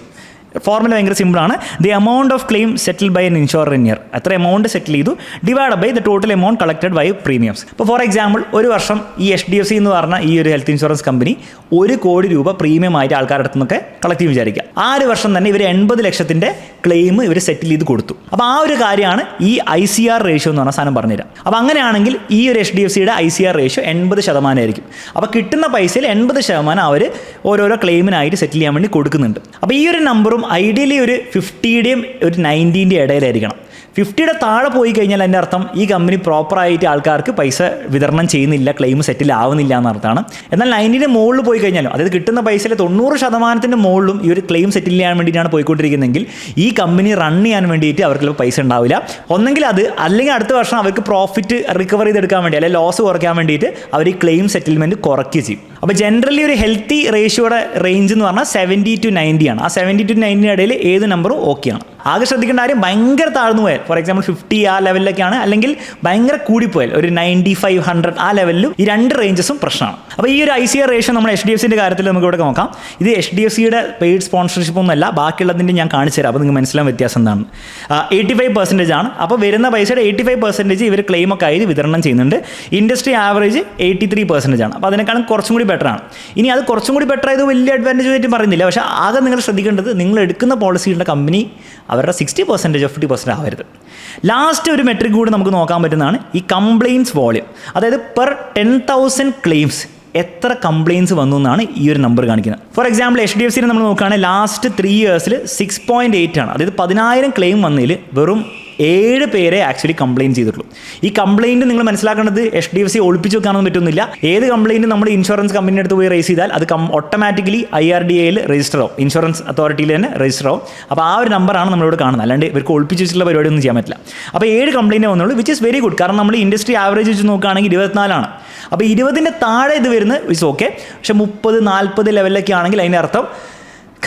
ഫോർമുല ഭയങ്കര സിമ്പിളാണ് the amount of claim settle by an insurer in year അത്ര എമൗണ്ട് സെറ്റിൽ ചെയ്തു? Divide by the total amount collected by premiums ഇപ്പോൾ ഫോർ എക്സാമ്പിൾ ഒരു വർഷം ഈ എച്ച് ഡി എഫ് സി എന്ന് പറഞ്ഞ ഈ ഒരു ഹെൽത്ത് ഇൻഷുറൻസ് കമ്പനി ഒരു കോടി രൂപ പ്രീമിയം ആയിട്ട് ആൾക്കാരുടെ അടുത്ത് നിന്നൊക്കെ കളക്ട് ചെയ്യും വിചാരിക്കുക. ആ ഒരു വർഷം തന്നെ ഇവർ എൺപത് ലക്ഷത്തിന്റെ ക്ലെയിം ഇവർ സെറ്റിൽ ചെയ്ത് കൊടുത്തു. അപ്പോൾ ആ ഒരു കാര്യമാണ് ഈ ഐ സി ആർ റേഷ്യോ എന്ന് പറഞ്ഞ സാധനം പറഞ്ഞുതരാം. അപ്പോൾ അങ്ങനെയാണെങ്കിൽ ഈ ഒരു എച്ച് ഡി എഫ് സിയുടെ ഐ സി ആർ റേഷ്യോ എൺപത് ശതമാനമായിരിക്കും. അപ്പോൾ കിട്ടുന്ന പൈസയിൽ എൺപത് ശതമാനം അവർ ഓരോരോ ക്ലെയിമിനായിട്ട് സെറ്റിൽ ചെയ്യാൻ വേണ്ടി കൊടുക്കുന്നുണ്ട്. അപ്പോൾ ഈ ഒരു നമ്പറും ഐഡിയലി ഒരു ഫിഫ്റ്റിയുടെയും ഒരു നയന്റീന്റെയും ഇടയിലായിരിക്കണം. ഫിഫ്റ്റിയുടെ താഴെ പോയി കഴിഞ്ഞാൽ അതിന്റെ അർത്ഥം ഈ കമ്പനി പ്രോപ്പറായിട്ട് ആൾക്കാർക്ക് പൈസ വിതരണം ചെയ്യുന്നില്ല ക്ലെയിം സെറ്റിൽ ആവുന്നില്ല എന്നർത്ഥമാണ് എന്നാൽ നയന്റിന്റെ മുകളിൽ പോയി കഴിഞ്ഞാലും അതായത് കിട്ടുന്ന പൈസയിലെ തൊണ്ണൂറ് ശതമാനത്തിന്റെ മുകളിലും ഈ ഒരു ക്ലെയിം സെറ്റിൽ ചെയ്യാൻ വേണ്ടിയിട്ടാണ് പോയിക്കൊണ്ടിരിക്കുന്നതെങ്കിൽ ഈ കമ്പനി റൺ ചെയ്യാൻ വേണ്ടിയിട്ട് അവർക്ക് പൈസ ഉണ്ടാവില്ല. ഒന്നെങ്കിൽ അത് അല്ലെങ്കിൽ അടുത്ത വർഷം അവർക്ക് പ്രോഫിറ്റ് റിക്കവർ ചെയ്തെടുക്കാൻ വേണ്ടി അല്ലെങ്കിൽ ലോസ് കുറയ്ക്കാൻ വേണ്ടിയിട്ട് അവർ ഈ ക്ലെയിം സെറ്റിൽമെന്റ് കുറയ്ക്കുക ചെയ്യും. അപ്പോൾ ജനറലി ഒരു ഹെൽത്തി റേഷ്യോയുടെ റേഞ്ച് എന്ന് പറഞ്ഞാൽ സെവന്റി ടു നയന്റി ആണ്. ആ സെവന്റി ടു നയന്റിന് ഇടയിൽ ഏത് നമ്പറും ഓക്കെയാണ് ആകെ ശ്രദ്ധിക്കേണ്ട കാര്യം ഭയങ്കര താഴ്ന്നു പോയാൽ. ഫോർ എക്സാമ്പിൾ ഫിഫ്റ്റി ആ ലെവലിലൊക്കെയാണ് അല്ലെങ്കിൽ ഭയങ്കര കൂടിപ്പോയാൽ. ഒരു നയന്റി ഫൈവ് ഹൺഡ്രഡ് ആ ലെവലിലും ഈ രണ്ട് റേഞ്ചസും പ്രശ്നമാണ്. അപ്പോൾ ഈ ഒരു ഐ സി ആർ റേഷൻ നമ്മൾ എച്ച് ഡി എഫ് സിന്റെ കാര്യത്തിൽ നമുക്ക് ഇവിടെ നോക്കാം. ഇത് എച്ച് ഡി എഫ് സിയുടെ പെയ്ഡ് സ്പോൺസർഷിപ്പ് ഒന്നുമല്ല ബാക്കിയുള്ളതിന്റെ ഞാൻ കാണിച്ചു തരാം. അപ്പോൾ നിങ്ങൾക്ക് മനസ്സിലാൻ വ്യത്യാസം എന്താണ്. എയ്റ്റി ഫൈവ് പെർസെന്റേജ് ആണ്. അപ്പോൾ വരുന്ന പൈസയുടെ എയ്റ്റി ഫൈവ് പെർസെന്റേജ് ഇവർ ക്ലെയിമൊക്കെ ആയി വിതരണം ചെയ്യുന്നുണ്ട്. Industry average eighty three percentage ആണ്. അപ്പോൾ അതിനേക്കാളും കുറച്ചും കൂടി ബെറ്റർ ആണ്. ഇനി അത് കുറച്ചും കൂടി ബെറ്റർ ആയത് വലിയ അഡ്വാന്റേജ് ആയിട്ട് പറയുന്നില്ല. പക്ഷേ ആകെ നിങ്ങൾ ശ്രദ്ധിക്കേണ്ടത് നിങ്ങൾ എടുക്കുന്ന പോളിസിയുടെ കമ്പനി അവരുടെ സിക്സ്റ്റി പെർസെന്റേജ് ഫിഫ്റ്റി പെർസെന്റ് ആവരുത്. ലാസ്റ്റ് ഒരു മെട്രിക് കൂടി നമുക്ക് നോക്കാൻ പറ്റുന്നതാണ് ഈ കംപ്ലയിൻസ് വോളിയം അതായത് പെർ ടെൻ തൗസൻഡ് ക്ലെയിംസ് എത്ര കംപ്ലയിൻസ് വന്നു എന്നാണ് ഈ ഒരു നമ്പർ കാണിക്കുന്നത്. For example H D F സിയിൽ നമ്മൾ നോക്കുകയാണെങ്കിൽ ലാസ്റ്റ് ത്രീ ഇയേഴ്സിൽ സിക്സ് പോയിന്റ് എയ്റ്റ് ആണ്. അതായത് പതിനായിരം ക്ലെയിം വന്നതിൽ വെറും ഏഴ് പേരെ ആക്ച്വലി കംപ്ലയിന്റ് ചെയ്തിട്ടുള്ളൂ. ഈ കംപ്ലയിന്റ് നിങ്ങൾ മനസ്സിലാക്കേണ്ടത് എച്ച് ഡി എഫ് സി ഒളിപ്പിച്ച് വെക്കാനൊന്നും പറ്റുന്നില്ല. ഏത് കംപ്ലയിന്റ് നമ്മൾ ഇൻഷുറൻസ് കമ്പനിയുടെ അടുത്ത് പോയി റേസ് ചെയ്താൽ അത് come automatically I R D എയിൽ രജിസ്റ്റർ ആവും. ഇൻഷുറൻസ് അതോറിറ്റിയിൽ തന്നെ രജിസ്റ്റർ ആവും. അപ്പോൾ ആ ഒരു നമ്പറാണ് നമ്മളോട് കാണുന്നത്. അല്ലാണ്ട് ഇവർക്ക് ഒളിപ്പിച്ച് വെച്ചിട്ടുള്ള പരിപാടിയൊന്നും ചെയ്യാൻ പറ്റില്ല. അപ്പോൾ ഏഴ് കംപ്ലയിന്റ് വന്നുള്ളൂ വിച്ച് ഇസ് വെരി ഗുഡ് കാരണം നമ്മൾ ഇൻഡസ്ട്രി ആവറേജ് വെച്ച് നോക്കുകയാണെങ്കിൽ ഇരുപത്തിനാലാണ് അപ്പോൾ ഇരുപതിന്റെ താഴെ ഇത് വരുന്നത് ഇറ്റ്സ് ഓക്കെ പക്ഷേ മുപ്പത് നാൽപ്പത് ലെവലിലൊക്കെ ആണെങ്കിൽ അതിന്റെ അർത്ഥം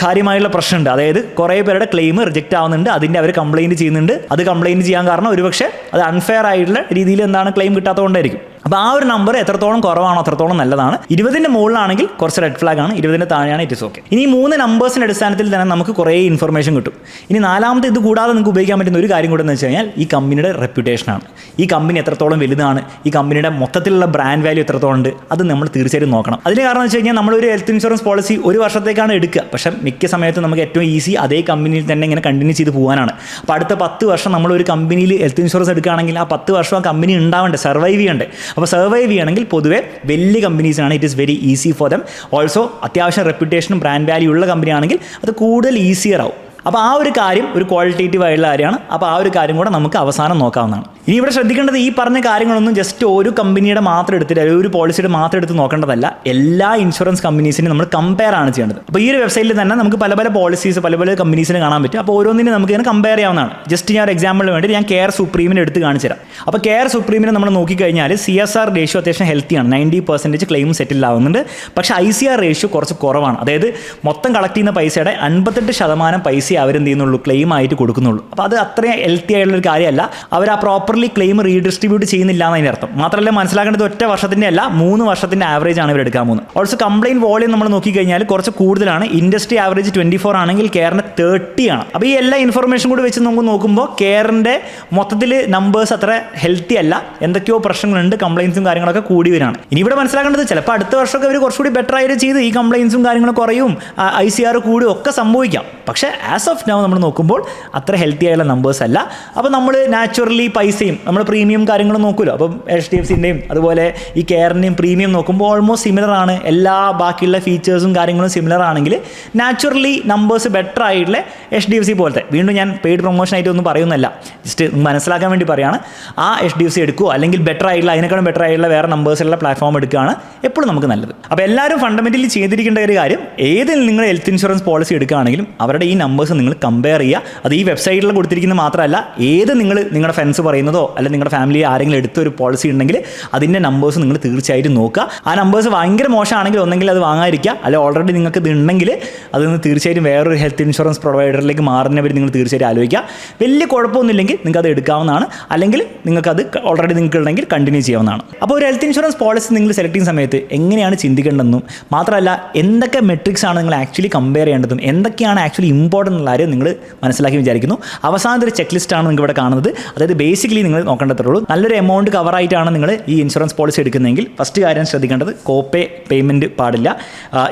കാര്യമായുള്ള പ്രശ്നമുണ്ട്. അതായത് കുറേ പേരുടെ ക്ലെയിം റിജക്റ്റ് ആവുന്നുണ്ട്. അതിന്റെ അവർ കംപ്ലയിന്റ് ചെയ്യുന്നുണ്ട്. അത് കംപ്ലയിന്റ് ചെയ്യാൻ കാരണം ഒരുപക്ഷെ അത് അൺഫെയർ ആയിട്ടുള്ള രീതിയിൽ എന്താണ് ക്ലെയിം കിട്ടാത്തതുകൊണ്ടായിരിക്കും അപ്പോൾ ആ ഒരു നമ്പർ എത്രത്തോളം കുറവാണോ അത്രത്തോളം നല്ലതാണ്. ഇരുപതിന്റെ മുകളിലാണെങ്കിൽ കുറച്ച് റെഡ് ഫ്ലാഗ് ആണ്. ഇരുപതിന്റെ താഴെയാണ് ഇറ്റ് ഇസ് ഓക്കെ ഇനി മൂന്ന് നമ്പേഴ്സിന്റെ അടിസ്ഥാനത്തിൽ തന്നെ നമുക്ക് കുറേ ഇൻഫർമേഷൻ കിട്ടും. ഇനി നാലാമത്തെ ഇത് കൂടാതെ നിങ്ങൾക്ക് ഉപയോഗിക്കാൻ പറ്റുന്ന ഒരു കാര്യം കൂടെ എന്ന് വെച്ച് കഴിഞ്ഞാൽ ഈ കമ്പനിയുടെ റെപ്യൂട്ടേഷനാണ് ഈ കമ്പനി എത്രത്തോളം വലുതാണ്? ഈ കമ്പനിയുടെ മൊത്തത്തിലുള്ള ബ്രാൻഡ് വാല്യൂ എത്രത്തോളം ഉണ്ട്? അത് നമ്മൾ തീർച്ചയായിട്ടും നോക്കണം. അതിന് കാരണം വെച്ച് കഴിഞ്ഞാൽ നമ്മളൊരു ഹെൽത്ത് ഇൻഷുറൻസ് പോളിസി ഒരു വർഷത്തേക്കാണ് എടുക്കുക. പക്ഷേ മിക്ക സമയത്തും നമുക്ക് ഏറ്റവും ഈസി അതേ കമ്പനിയിൽ തന്നെ ഇങ്ങനെ കണ്ടിന്യൂ ചെയ്ത് പോകാനാണ്. അപ്പോൾ അടുത്ത പത്ത് വർഷം നമ്മൾ ഒരു കമ്പനിയിൽ ഹെൽത്ത് ഇൻഷുറൻസ് എടുക്കുകയാണെങ്കിൽ ആ പത്ത് വർഷം ആ കമ്പനി ഉണ്ടാവേണ്ടത് സർവൈവ് ചെയ്യണ്ടേ? അപ്പോൾ സർവൈവ് ചെയ്യണമെങ്കിൽ പൊതുവേ വലിയ കമ്പനീസിനാണ് it is very easy for them also അത്യാവശ്യം റെപ്യൂട്ടേഷനും ബ്രാൻഡ് വാല്യൂ ഉള്ള കമ്പനിയാണെങ്കിൽ അത് കൂടുതൽ ഈസിയർ ആവും. അപ്പോൾ ആ ഒരു കാര്യം ഒരു ക്വാളിറ്റേറ്റീവ് ആയിട്ടുള്ള കാര്യമാണ്. അപ്പോൾ ആ ഒരു കാര്യം കൂടെ നമുക്ക് അവസാനം നോക്കാവുന്നതാണ്. ഇനി ഇവിടെ ശ്രദ്ധിക്കേണ്ടത് ഈ പറഞ്ഞ കാര്യങ്ങളൊന്നും ജസ്റ്റ് ഒരു കമ്പനിയുടെ മാത്രം എടുത്തിട്ട് ഒരു പോളിസിയുടെ മാത്രം എടുത്ത് നോക്കേണ്ടതല്ല. എല്ലാ ഇൻഷുറൻസ് കമ്പനീസിനും നമ്മൾ കമ്പയർ ആണ് ചെയ്യേണ്ടത്. അപ്പോൾ ഈ ഒരു വെബ്സൈറ്റിൽ തന്നെ നമുക്ക് പല പല പോളിസീസ് പല പല കമ്പനീസിന് കാണാൻ പറ്റും. അപ്പോൾ ഓരോന്നിനും നമുക്ക് ഇതിനെ കമ്പയർ ചെയ്യാവുന്നതാണ്. ജസ്റ്റ് ഞാൻ ഒരു എക്സാമ്പിളിന് വേണ്ടി ഞാൻ കെയർ സുപ്രീമിനെ എടുത്ത് കാണിച്ചു തരാം. അപ്പോൾ കെയർ സുപ്രീമിനെ നമ്മൾ നോക്കിക്കഴിഞ്ഞാൽ സി എസ് ആർ റേഷ്യോ അത്യാവശ്യം ഹെൽത്തിയാണ് നയന്റി പെർസെന്റേജ് ക്ലെയിം സെറ്റിൽ ആവുന്നുണ്ട്. പക്ഷേ ഐ സി ആർ റേഷ്യോ കുറച്ച് കുറവാണ്. അതായത് മൊത്തം കളക്ട് ചെയ്യുന്ന പൈസയുടെ അൻപത്തെട്ട് ശതമാനം പൈസ അവരെന്ത് ചെയ്യുന്നുള്ളൂ ക്ലെയിം ആയിട്ട് കൊടുക്കുന്നുള്ളൂ. അപ്പോൾ അത് അത്രയും ഹെൽത്തി ആയിട്ടുള്ളൊരു കാര്യമല്ല. അവർ ആ പ്രോപ്പർലി ക്ലെയിം റീഡിസ്ട്രിബ്യൂട്ട് ചെയ്യുന്നില്ല എന്നതിന്റെ അർത്ഥം. മാത്രമല്ല മനസ്സിലാക്കേണ്ടത് ഒറ്റ വർഷത്തിന്റെ അല്ല മൂന്ന് വർഷത്തിന്റെ ആവറേജ് ആണ് ഇവർ എടുക്കാൻ പോകുന്നത്. ഓൾസോ കംപ്ലയിന്റ് വോളിയം നമ്മൾ നോക്കിക്കഴിഞ്ഞാൽ കുറച്ച് കൂടുതലാണ്. ഇൻഡസ്ട്രി ആവറേജ് ട്വന്റി ഫോർ ആണെങ്കിൽ കെയറിന് തേർട്ടി ആണ്. അപ്പോൾ ഈ എല്ലാ ഇൻഫർമേഷൻ കൂടി വെച്ച് നമുക്ക് നോക്കുമ്പോൾ കെയറിന്റെ മൊത്തത്തിൽ നമ്പേഴ്സ് അത്ര ഹെൽത്തി അല്ല. എന്തൊക്കെയോ പ്രശ്നങ്ങളുണ്ട് കംപ്ലൈൻസും കാര്യങ്ങളൊക്കെ കൂടി വരാണ്. ഇനി ഇവിടെ മനസ്സിലാക്കേണ്ടത് ചിലപ്പോൾ അടുത്ത വർഷമൊക്കെ അവർ കുറച്ചുകൂടി ബെറ്റർ ആയിട്ട് ചെയ്ത് ഈ കംപ്ലൈൻസും കാര്യങ്ങളും കുറയും ഐ സി ആർ കൂടും ഒക്കെ സംഭവിക്കാം. പക്ഷേ ആസ് ഓഫ് നൗ നമ്മൾ നോക്കുമ്പോൾ അത്ര ഹെൽത്തി ആയുള്ള നമ്പേഴ്സ് അല്ല. അപ്പോൾ നമ്മൾ നാച്ചുറലി പൈസയും നമ്മൾ പ്രീമിയം കാര്യങ്ങളും നോക്കുമല്ലോ അപ്പം എച്ച് ഡി എഫ് സിന്റെയും അതുപോലെ ഈ കെയറിന്റെയും പ്രീമിയം നോക്കുമ്പോൾ ഓൾമോസ്റ്റ് സിമിലർ ആണ്. എല്ലാ ബാക്കിയുള്ള ഫീച്ചേഴ്സും കാര്യങ്ങളും സിമിലർ ആണെങ്കിൽ നാച്ചുറലി നമ്പേഴ്സ് ബെറ്റർ ആയിട്ടുള്ള എച്ച് ഡി എഫ് സി പോലത്തെ. വീണ്ടും ഞാൻ പെയ്ഡ് പ്രൊമോഷൻ ആയിട്ട് ഒന്നും പറയുന്നില്ല ജസ്റ്റ് മനസ്സിലാക്കാൻ വേണ്ടി പറയുകയാണ് ആ എച്ച് ഡി എഫ് സി എടുക്കുക. അല്ലെങ്കിൽ ബെറ്റർ ആയിട്ടുള്ള അതിനേക്കാളും ബെറ്റർ ആയിട്ടുള്ള വേറെ നമ്പേഴ്സുള്ള പ്ലാറ്റ്ഫോം എടുക്കുകയാണ് എപ്പോഴും നമുക്ക് നല്ലത്. അപ്പോൾ എല്ലാവരും ഫണ്ടമെന്റലി ചെയ്തിരിക്കേണ്ട ഒരു കാര്യം ഏത് നിങ്ങൾ ഹെൽത്ത് ഇൻഷുറൻസ് പോളിസി എടുക്കുകയാണെങ്കിലും അവരുടെ ഈ നമ്പേഴ്സ് നിങ്ങൾ കമ്പയർ ചെയ്യുക. അത് ഈ വെബ്സൈറ്റിൽ കൊടുത്തിരിക്കുന്ന മാത്രമല്ല ഏത് നിങ്ങൾ നിങ്ങളുടെ ഫ്രണ്ട്സ് പറയുന്നതോ അല്ലെങ്കിൽ നിങ്ങളുടെ ഫാമിലി ആരെങ്കിലും എടുത്ത ഒരു പോളിസി ഉണ്ടെങ്കിൽ അതിന്റെ നമ്പേഴ്സ് നിങ്ങൾ തീർച്ചയായിട്ടും നോക്കുക. ആ നമ്പേഴ്സ് ഭയങ്കര മോശമാണെങ്കിൽ ഒന്നെങ്കിൽ അത് വാങ്ങാതിരിക്കുക. അല്ലെങ്കിൽ ഓൾറെഡി നിങ്ങൾക്ക് ഇത് ഉണ്ടെങ്കിൽ അതൊന്ന് തീർച്ചയായിട്ടും വേറൊരു ഹെൽത്ത് ഇൻഷുറൻസ് പ്രൊവൈഡറിലേക്ക് മാറുന്നവർ നിങ്ങൾ തീർച്ചയായിട്ടും ആലോചിക്കുക. വലിയ കുഴപ്പമൊന്നുമില്ലെങ്കിൽ നിങ്ങൾക്ക് അത് എടുക്കാവുന്നതാണ്. അല്ലെങ്കിൽ നിങ്ങൾക്ക് അത് ഓൾറെഡി നിങ്ങൾക്ക് ഉണ്ടെങ്കിൽ കണ്ടിന്യൂ ചെയ്യാവുന്നതാണ്. അപ്പോൾ ഒരു ഹെൽത്ത് ഇൻഷുറൻസ് പോളിസി നിങ്ങൾ സെലക്ട് ചെയ്യുന്ന സമയത്ത് എങ്ങനെയാണ് ചിന്തിക്കേണ്ടതെന്നും മാത്രമല്ല എന്തൊക്കെ മെട്രിക്സ് ആണ് നിങ്ങൾ ആക്ച്വലി കമ്പയർ ചെയ്യേണ്ടതും എന്തൊക്കെയാണ് ആക്ച്വലി ഇമ്പോർട്ടന്റ് ഉള്ള കാര്യം നിങ്ങൾ മനസ്സിലാക്കി വിചാരിക്കുന്നു. അവസാനത്തെ ഒരു ചെക്ക് ലിസ്റ്റാണ് നിങ്ങൾ ഇവിടെ കാണുന്നത്. അതായത് ബേസിക്കലി നിങ്ങൾ നോക്കേണ്ടതുള്ളൂ നല്ലൊരു എമൗണ്ട് കവർ ആയിട്ടാണ് നിങ്ങൾ ഈ ഇൻഷുറൻസ് പോളിസി എടുക്കുന്നതെങ്കിൽ ഫസ്റ്റ് കാര്യം ശ്രദ്ധിക്കേണ്ടത് കോപ്പേ പേയ്മെന്റ് പാടില്ല.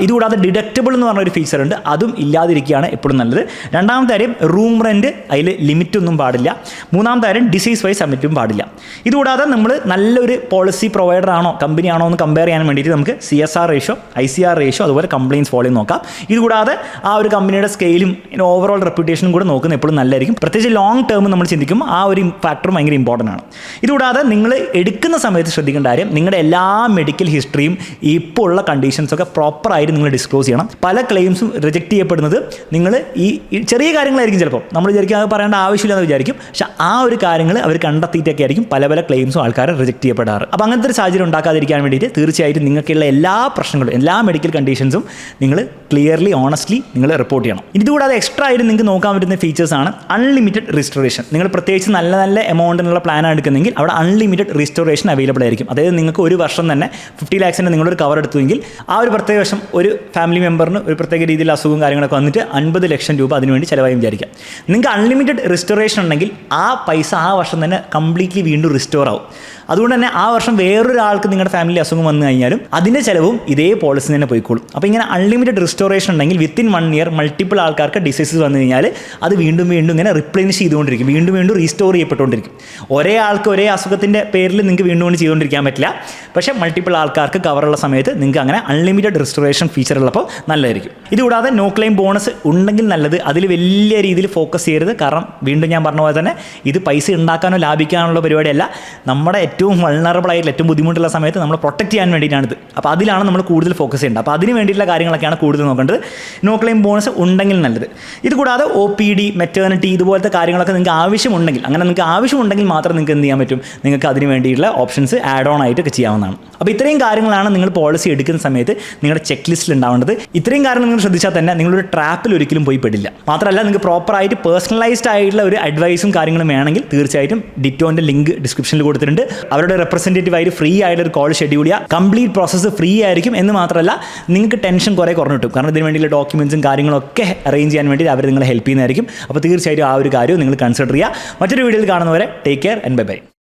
ഇതുകൂടാതെ ഡിഡക്റ്റബിൾ എന്ന് പറഞ്ഞ ഒരു ഫീച്ചർ ഉണ്ട്. അതും ഇല്ലാതിരിക്കുകയാണ് എപ്പോഴും നല്ലത്. രണ്ടാമത്തെ കാര്യം റൂം റെന്റ് അതിൽ ലിമിറ്റ് ഒന്നും പാടില്ല. മൂന്നാമത്തെ കാര്യം ഡിസീസ് വൈസ് സബ്മിറ്റും പാടില്ല. ഇതുകൂടാതെ നമ്മൾ നല്ലൊരു പോളിസി പ്രൊവൈഡർ ആണോ കമ്പനി ആണോ എന്ന് കമ്പയർ ചെയ്യാൻ വേണ്ടിയിട്ട് നമുക്ക് C S R ratio I C R ratio അതുപോലെ കംപ്ലയിൻസ് ഫോളോയും നോക്കാം. ഇതുകൂടാതെ ആ ഒരു കമ്പനിയുടെ സ്കെയിലും ഓവറോൾ റെപ്യൂട്ടേഷനും കൂടെ നോക്കുന്നത് എപ്പോഴും നല്ലതായിരിക്കും. പ്രത്യേകിച്ച് ലോങ് ടേം നമ്മൾ ചിന്തിക്കും ആ ഒരു ഫാക്ടർ ഭയങ്കര ഇമ്പോർട്ടന്റ് ആണ്. ഇതുകൂടാതെ നിങ്ങൾ എടുക്കുന്ന സമയത്ത് ശ്രദ്ധിക്കേണ്ട കാര്യം നിങ്ങളുടെ എല്ലാ മെഡിക്കൽ ഹിസ്റ്ററിയും ഇപ്പോൾ ഉള്ള കണ്ടീഷൻസൊക്കെ പ്രോപ്പറായിട്ട് നിങ്ങൾ ഡിസ്ക്ലോസ് ചെയ്യണം. പല ക്ലെയിംസും റിജക്റ്റ് ചെയ്യപ്പെടുന്നത് നിങ്ങൾ ഈ ചെറിയ കാര്യങ്ങളായിരിക്കും ചിലപ്പോൾ നമ്മൾ വിചാരിക്കും അത് പറയേണ്ട ആവശ്യമില്ലെന്ന് വിചാരിക്കും. പക്ഷേ ആ ഒരു കാര്യങ്ങൾ അവർ കണ്ടെത്തിയിട്ടൊക്കെ ആയിരിക്കും പല പല ക്ലെയിംസും ആൾക്കാർ റിജക്റ്റ് ചെയ്യപ്പെടാറ്. അപ്പോൾ അങ്ങനത്തെ ഒരു സാഹചര്യം ഉണ്ടാക്കാതിരിക്കാൻ വേണ്ടിയിട്ട് തീർച്ചയായിട്ടും നിങ്ങൾക്കുള്ള എല്ലാ പ്രശ്നങ്ങളും എല്ലാ മെഡിക്കൽ കണ്ടീഷൻസും നിങ്ങൾ ക്ലിയർലി ഓണസ്റ്റ്ലി നിങ്ങൾ റിപ്പോർട്ട് ചെയ്യണം. ഇതുകൂടാതെ എക്സ്ട്രാ ആയിട്ട് നിങ്ങൾക്ക് നോക്കാൻ പറ്റുന്ന ഫീച്ചേഴ്സ് ആണ് അൺലിമിറ്റഡ് റിസ്റ്റോറേഷൻ നിങ്ങൾ പ്രത്യേകിച്ച് നല്ല നല്ല എമൗണ്ടിനുള്ള പ്ലാനാണ് എടുക്കുന്നെങ്കിൽ അവിടെ അൺലിമിറ്റഡ് റിസ്റ്റോറേഷൻ അവൈലബിൾ ആയിരിക്കും. അതായത് നിങ്ങൾക്ക് ഒരു വർഷം തന്നെ ഫിഫ്റ്റി ലാക്സിന്റെ നിങ്ങളൊരു കവർ എടുത്തുവെങ്കിൽ ആ ഒരു പ്രത്യേക വർഷം ഒരു ഫാമിലി മെമ്പറിന് ഒരു പ്രത്യേക രീതിയിൽ അസുഖവും കാര്യങ്ങളൊക്കെ വന്നിട്ട് അൻപത് ലക്ഷം രൂപ അതിനുവേണ്ടി ചിലവായി വിചാരിക്കാം. നിങ്ങൾക്ക് അൺലിമിറ്റഡ് റിസ്റ്റോറേഷൻ ഉണ്ടെങ്കിൽ ആ പൈസ ആ വർഷം തന്നെ കംപ്ലീറ്റ്ലി വീണ്ടും റിസ്റ്റോർ ആവും. അതുകൊണ്ട് തന്നെ ആ വർഷം വേറൊരാൾക്ക് നിങ്ങളുടെ ഫാമിലി അസുഖം വന്നു കഴിഞ്ഞാലും അതിന്റെ ചിലവും ഇതേ പോളിസി തന്നെ പോയിക്കോളും. അപ്പോൾ ഇങ്ങനെ അൺലിമിറ്റഡ് റിസ്റ്റോറേഷൻ ഉണ്ടെങ്കിൽ വിത്തിൻ വൺ ഇയർ മൾട്ടിപ്പിൾ ആൾക്കാർക്ക് ഡിസീസസ് വന്നു കഴിഞ്ഞാൽ അത് വീണ്ടും വീണ്ടും ഇങ്ങനെ റിപ്ലേനിഷ് ചെയ്തുകൊണ്ടിരിക്കും. വീണ്ടും വീണ്ടും റീസ്റ്റോർ ചെയ്യപ്പെട്ടുകൊണ്ടിരിക്കും. ഒരേ ആൾക്ക് ഒരേ അസുഖത്തിന്റെ പേരിൽ നിങ്ങൾക്ക് വീണ്ടും വീണ്ടും ചെയ്തുകൊണ്ടിരിക്കാൻ പറ്റില്ല. പക്ഷേ മൾട്ടിപ്പിൾ ആൾക്കാർക്ക് കവറുള്ള സമയത്ത് നിങ്ങൾക്ക് അങ്ങനെ അൺലിമിറ്റഡ് റിസ്റ്റോറേഷൻ ഫീച്ചർ ഉള്ളപ്പോൾ നല്ലതായിരിക്കും. ഇതുകൂടാതെ നോ ക്ലെയിം ബോണസ് ഉണ്ടെങ്കിൽ നല്ലത്. അതിൽ വലിയ രീതിയിൽ ഫോക്കസ് ചെയ്യരുത്. കാരണം വീണ്ടും ഞാൻ പറഞ്ഞ പോലെ തന്നെ ഇത് പൈസ ഉണ്ടാക്കാനോ ലാഭിക്കാനുള്ള പരിപാടിയല്ല. നമ്മുടെ ഏറ്റവും വൾണറബിൾ ആയിട്ടുള്ള ഏറ്റവും ബുദ്ധിമുട്ടുള്ള സമയത്ത് നമ്മൾ പ്രൊട്ടക്ട് ചെയ്യാൻ വേണ്ടിയിട്ടാണിത്. അപ്പോൾ അതിലാണ് നമ്മൾ കൂടുതൽ ഫോക്കസ് ചെയ്യേണ്ടത്. അപ്പോൾ അതിന് വേണ്ടിയിട്ടുള്ള കാര്യങ്ങളൊക്കെയാണ് കൂടുതൽ നോക്കേണ്ടത്. നോ ക്ലെയിം ബോണസ് ഉണ്ടെങ്കിൽ നല്ലത്. ഇത് കൂടാതെ ഒ പി ഡി മെറ്റേണിറ്റി ഇതുപോലത്തെ കാര്യങ്ങളൊക്കെ നിങ്ങൾക്ക് ആവശ്യമുണ്ടെങ്കിൽ അങ്ങനെ നിങ്ങൾക്ക് ആവശ്യമുണ്ടെങ്കിൽ മാത്രം നിങ്ങൾക്ക് എന്ത് ചെയ്യാൻ പറ്റും? നിങ്ങൾക്ക് അതിന് വേണ്ടിയിട്ടുള്ള ഓപ്ഷൻസ് ആഡ് ഓൺ ആയിട്ടൊക്കെ ചെയ്യാവുന്നതാണ്. അപ്പോൾ ഇത്രയും കാര്യങ്ങളാണ് നിങ്ങൾ പോളിസി എടുക്കുന്ന സമയത്ത് നിങ്ങളുടെ ചെക്ക് ലിസ്റ്റിൽ ഉണ്ടാവേണ്ടത്. ഇത്രയും കാര്യങ്ങൾ നിങ്ങൾ ശ്രദ്ധിച്ചാൽ തന്നെ നിങ്ങളൊരു ട്രാപ്പിൽ ഒരിക്കലും പോയി പെടില്ല. മാത്രമല്ല നിങ്ങൾക്ക് പ്രോപ്പറായിട്ട് പേഴ്സണലൈസ്ഡ് ആയിട്ടുള്ള ഒരു അഡ്വൈസും കാര്യങ്ങളും വേണമെങ്കിൽ തീർച്ചയായിട്ടും ഡിറ്റോന്റെ ലിങ്ക് ഡിസ്ക്രിപ്ഷനിൽ കൊടുത്തിട്ടുണ്ട്. അവരുടെ റെപ്രസെന്റേറ്റീവ് ആയിട്ട് ഫ്രീ ആയിട്ട് ഒരു കോൾ ഷെഡ്യൂൾ ചെയ്യുക കംപ്ലീറ്റ് പ്രോസസ്സ് ഫ്രീ ആയിരിക്കും എന്ന് മാത്രമല്ല നിങ്ങൾക്ക് ടെൻഷൻ കുറേ കുറഞ്ഞു കിട്ടും. കാരണം ഇതിന് വേണ്ടിയുള്ള ഡോക്യുമെൻസും കാര്യങ്ങളൊക്കെ അറേഞ്ച് ചെയ്യാൻ വേണ്ടി അവർ നിങ്ങളെ ഹെൽപ്പ് ചെയ്യുന്നതായിരിക്കും. അപ്പോൾ തീർച്ചയായിട്ടും ആ ഒരു കാര്യവും നിങ്ങൾ കൺസിഡർ ചെയ്യുക. മറ്റൊരു വീഡിയോയിൽ കാണുന്നവരെ take care and bye bye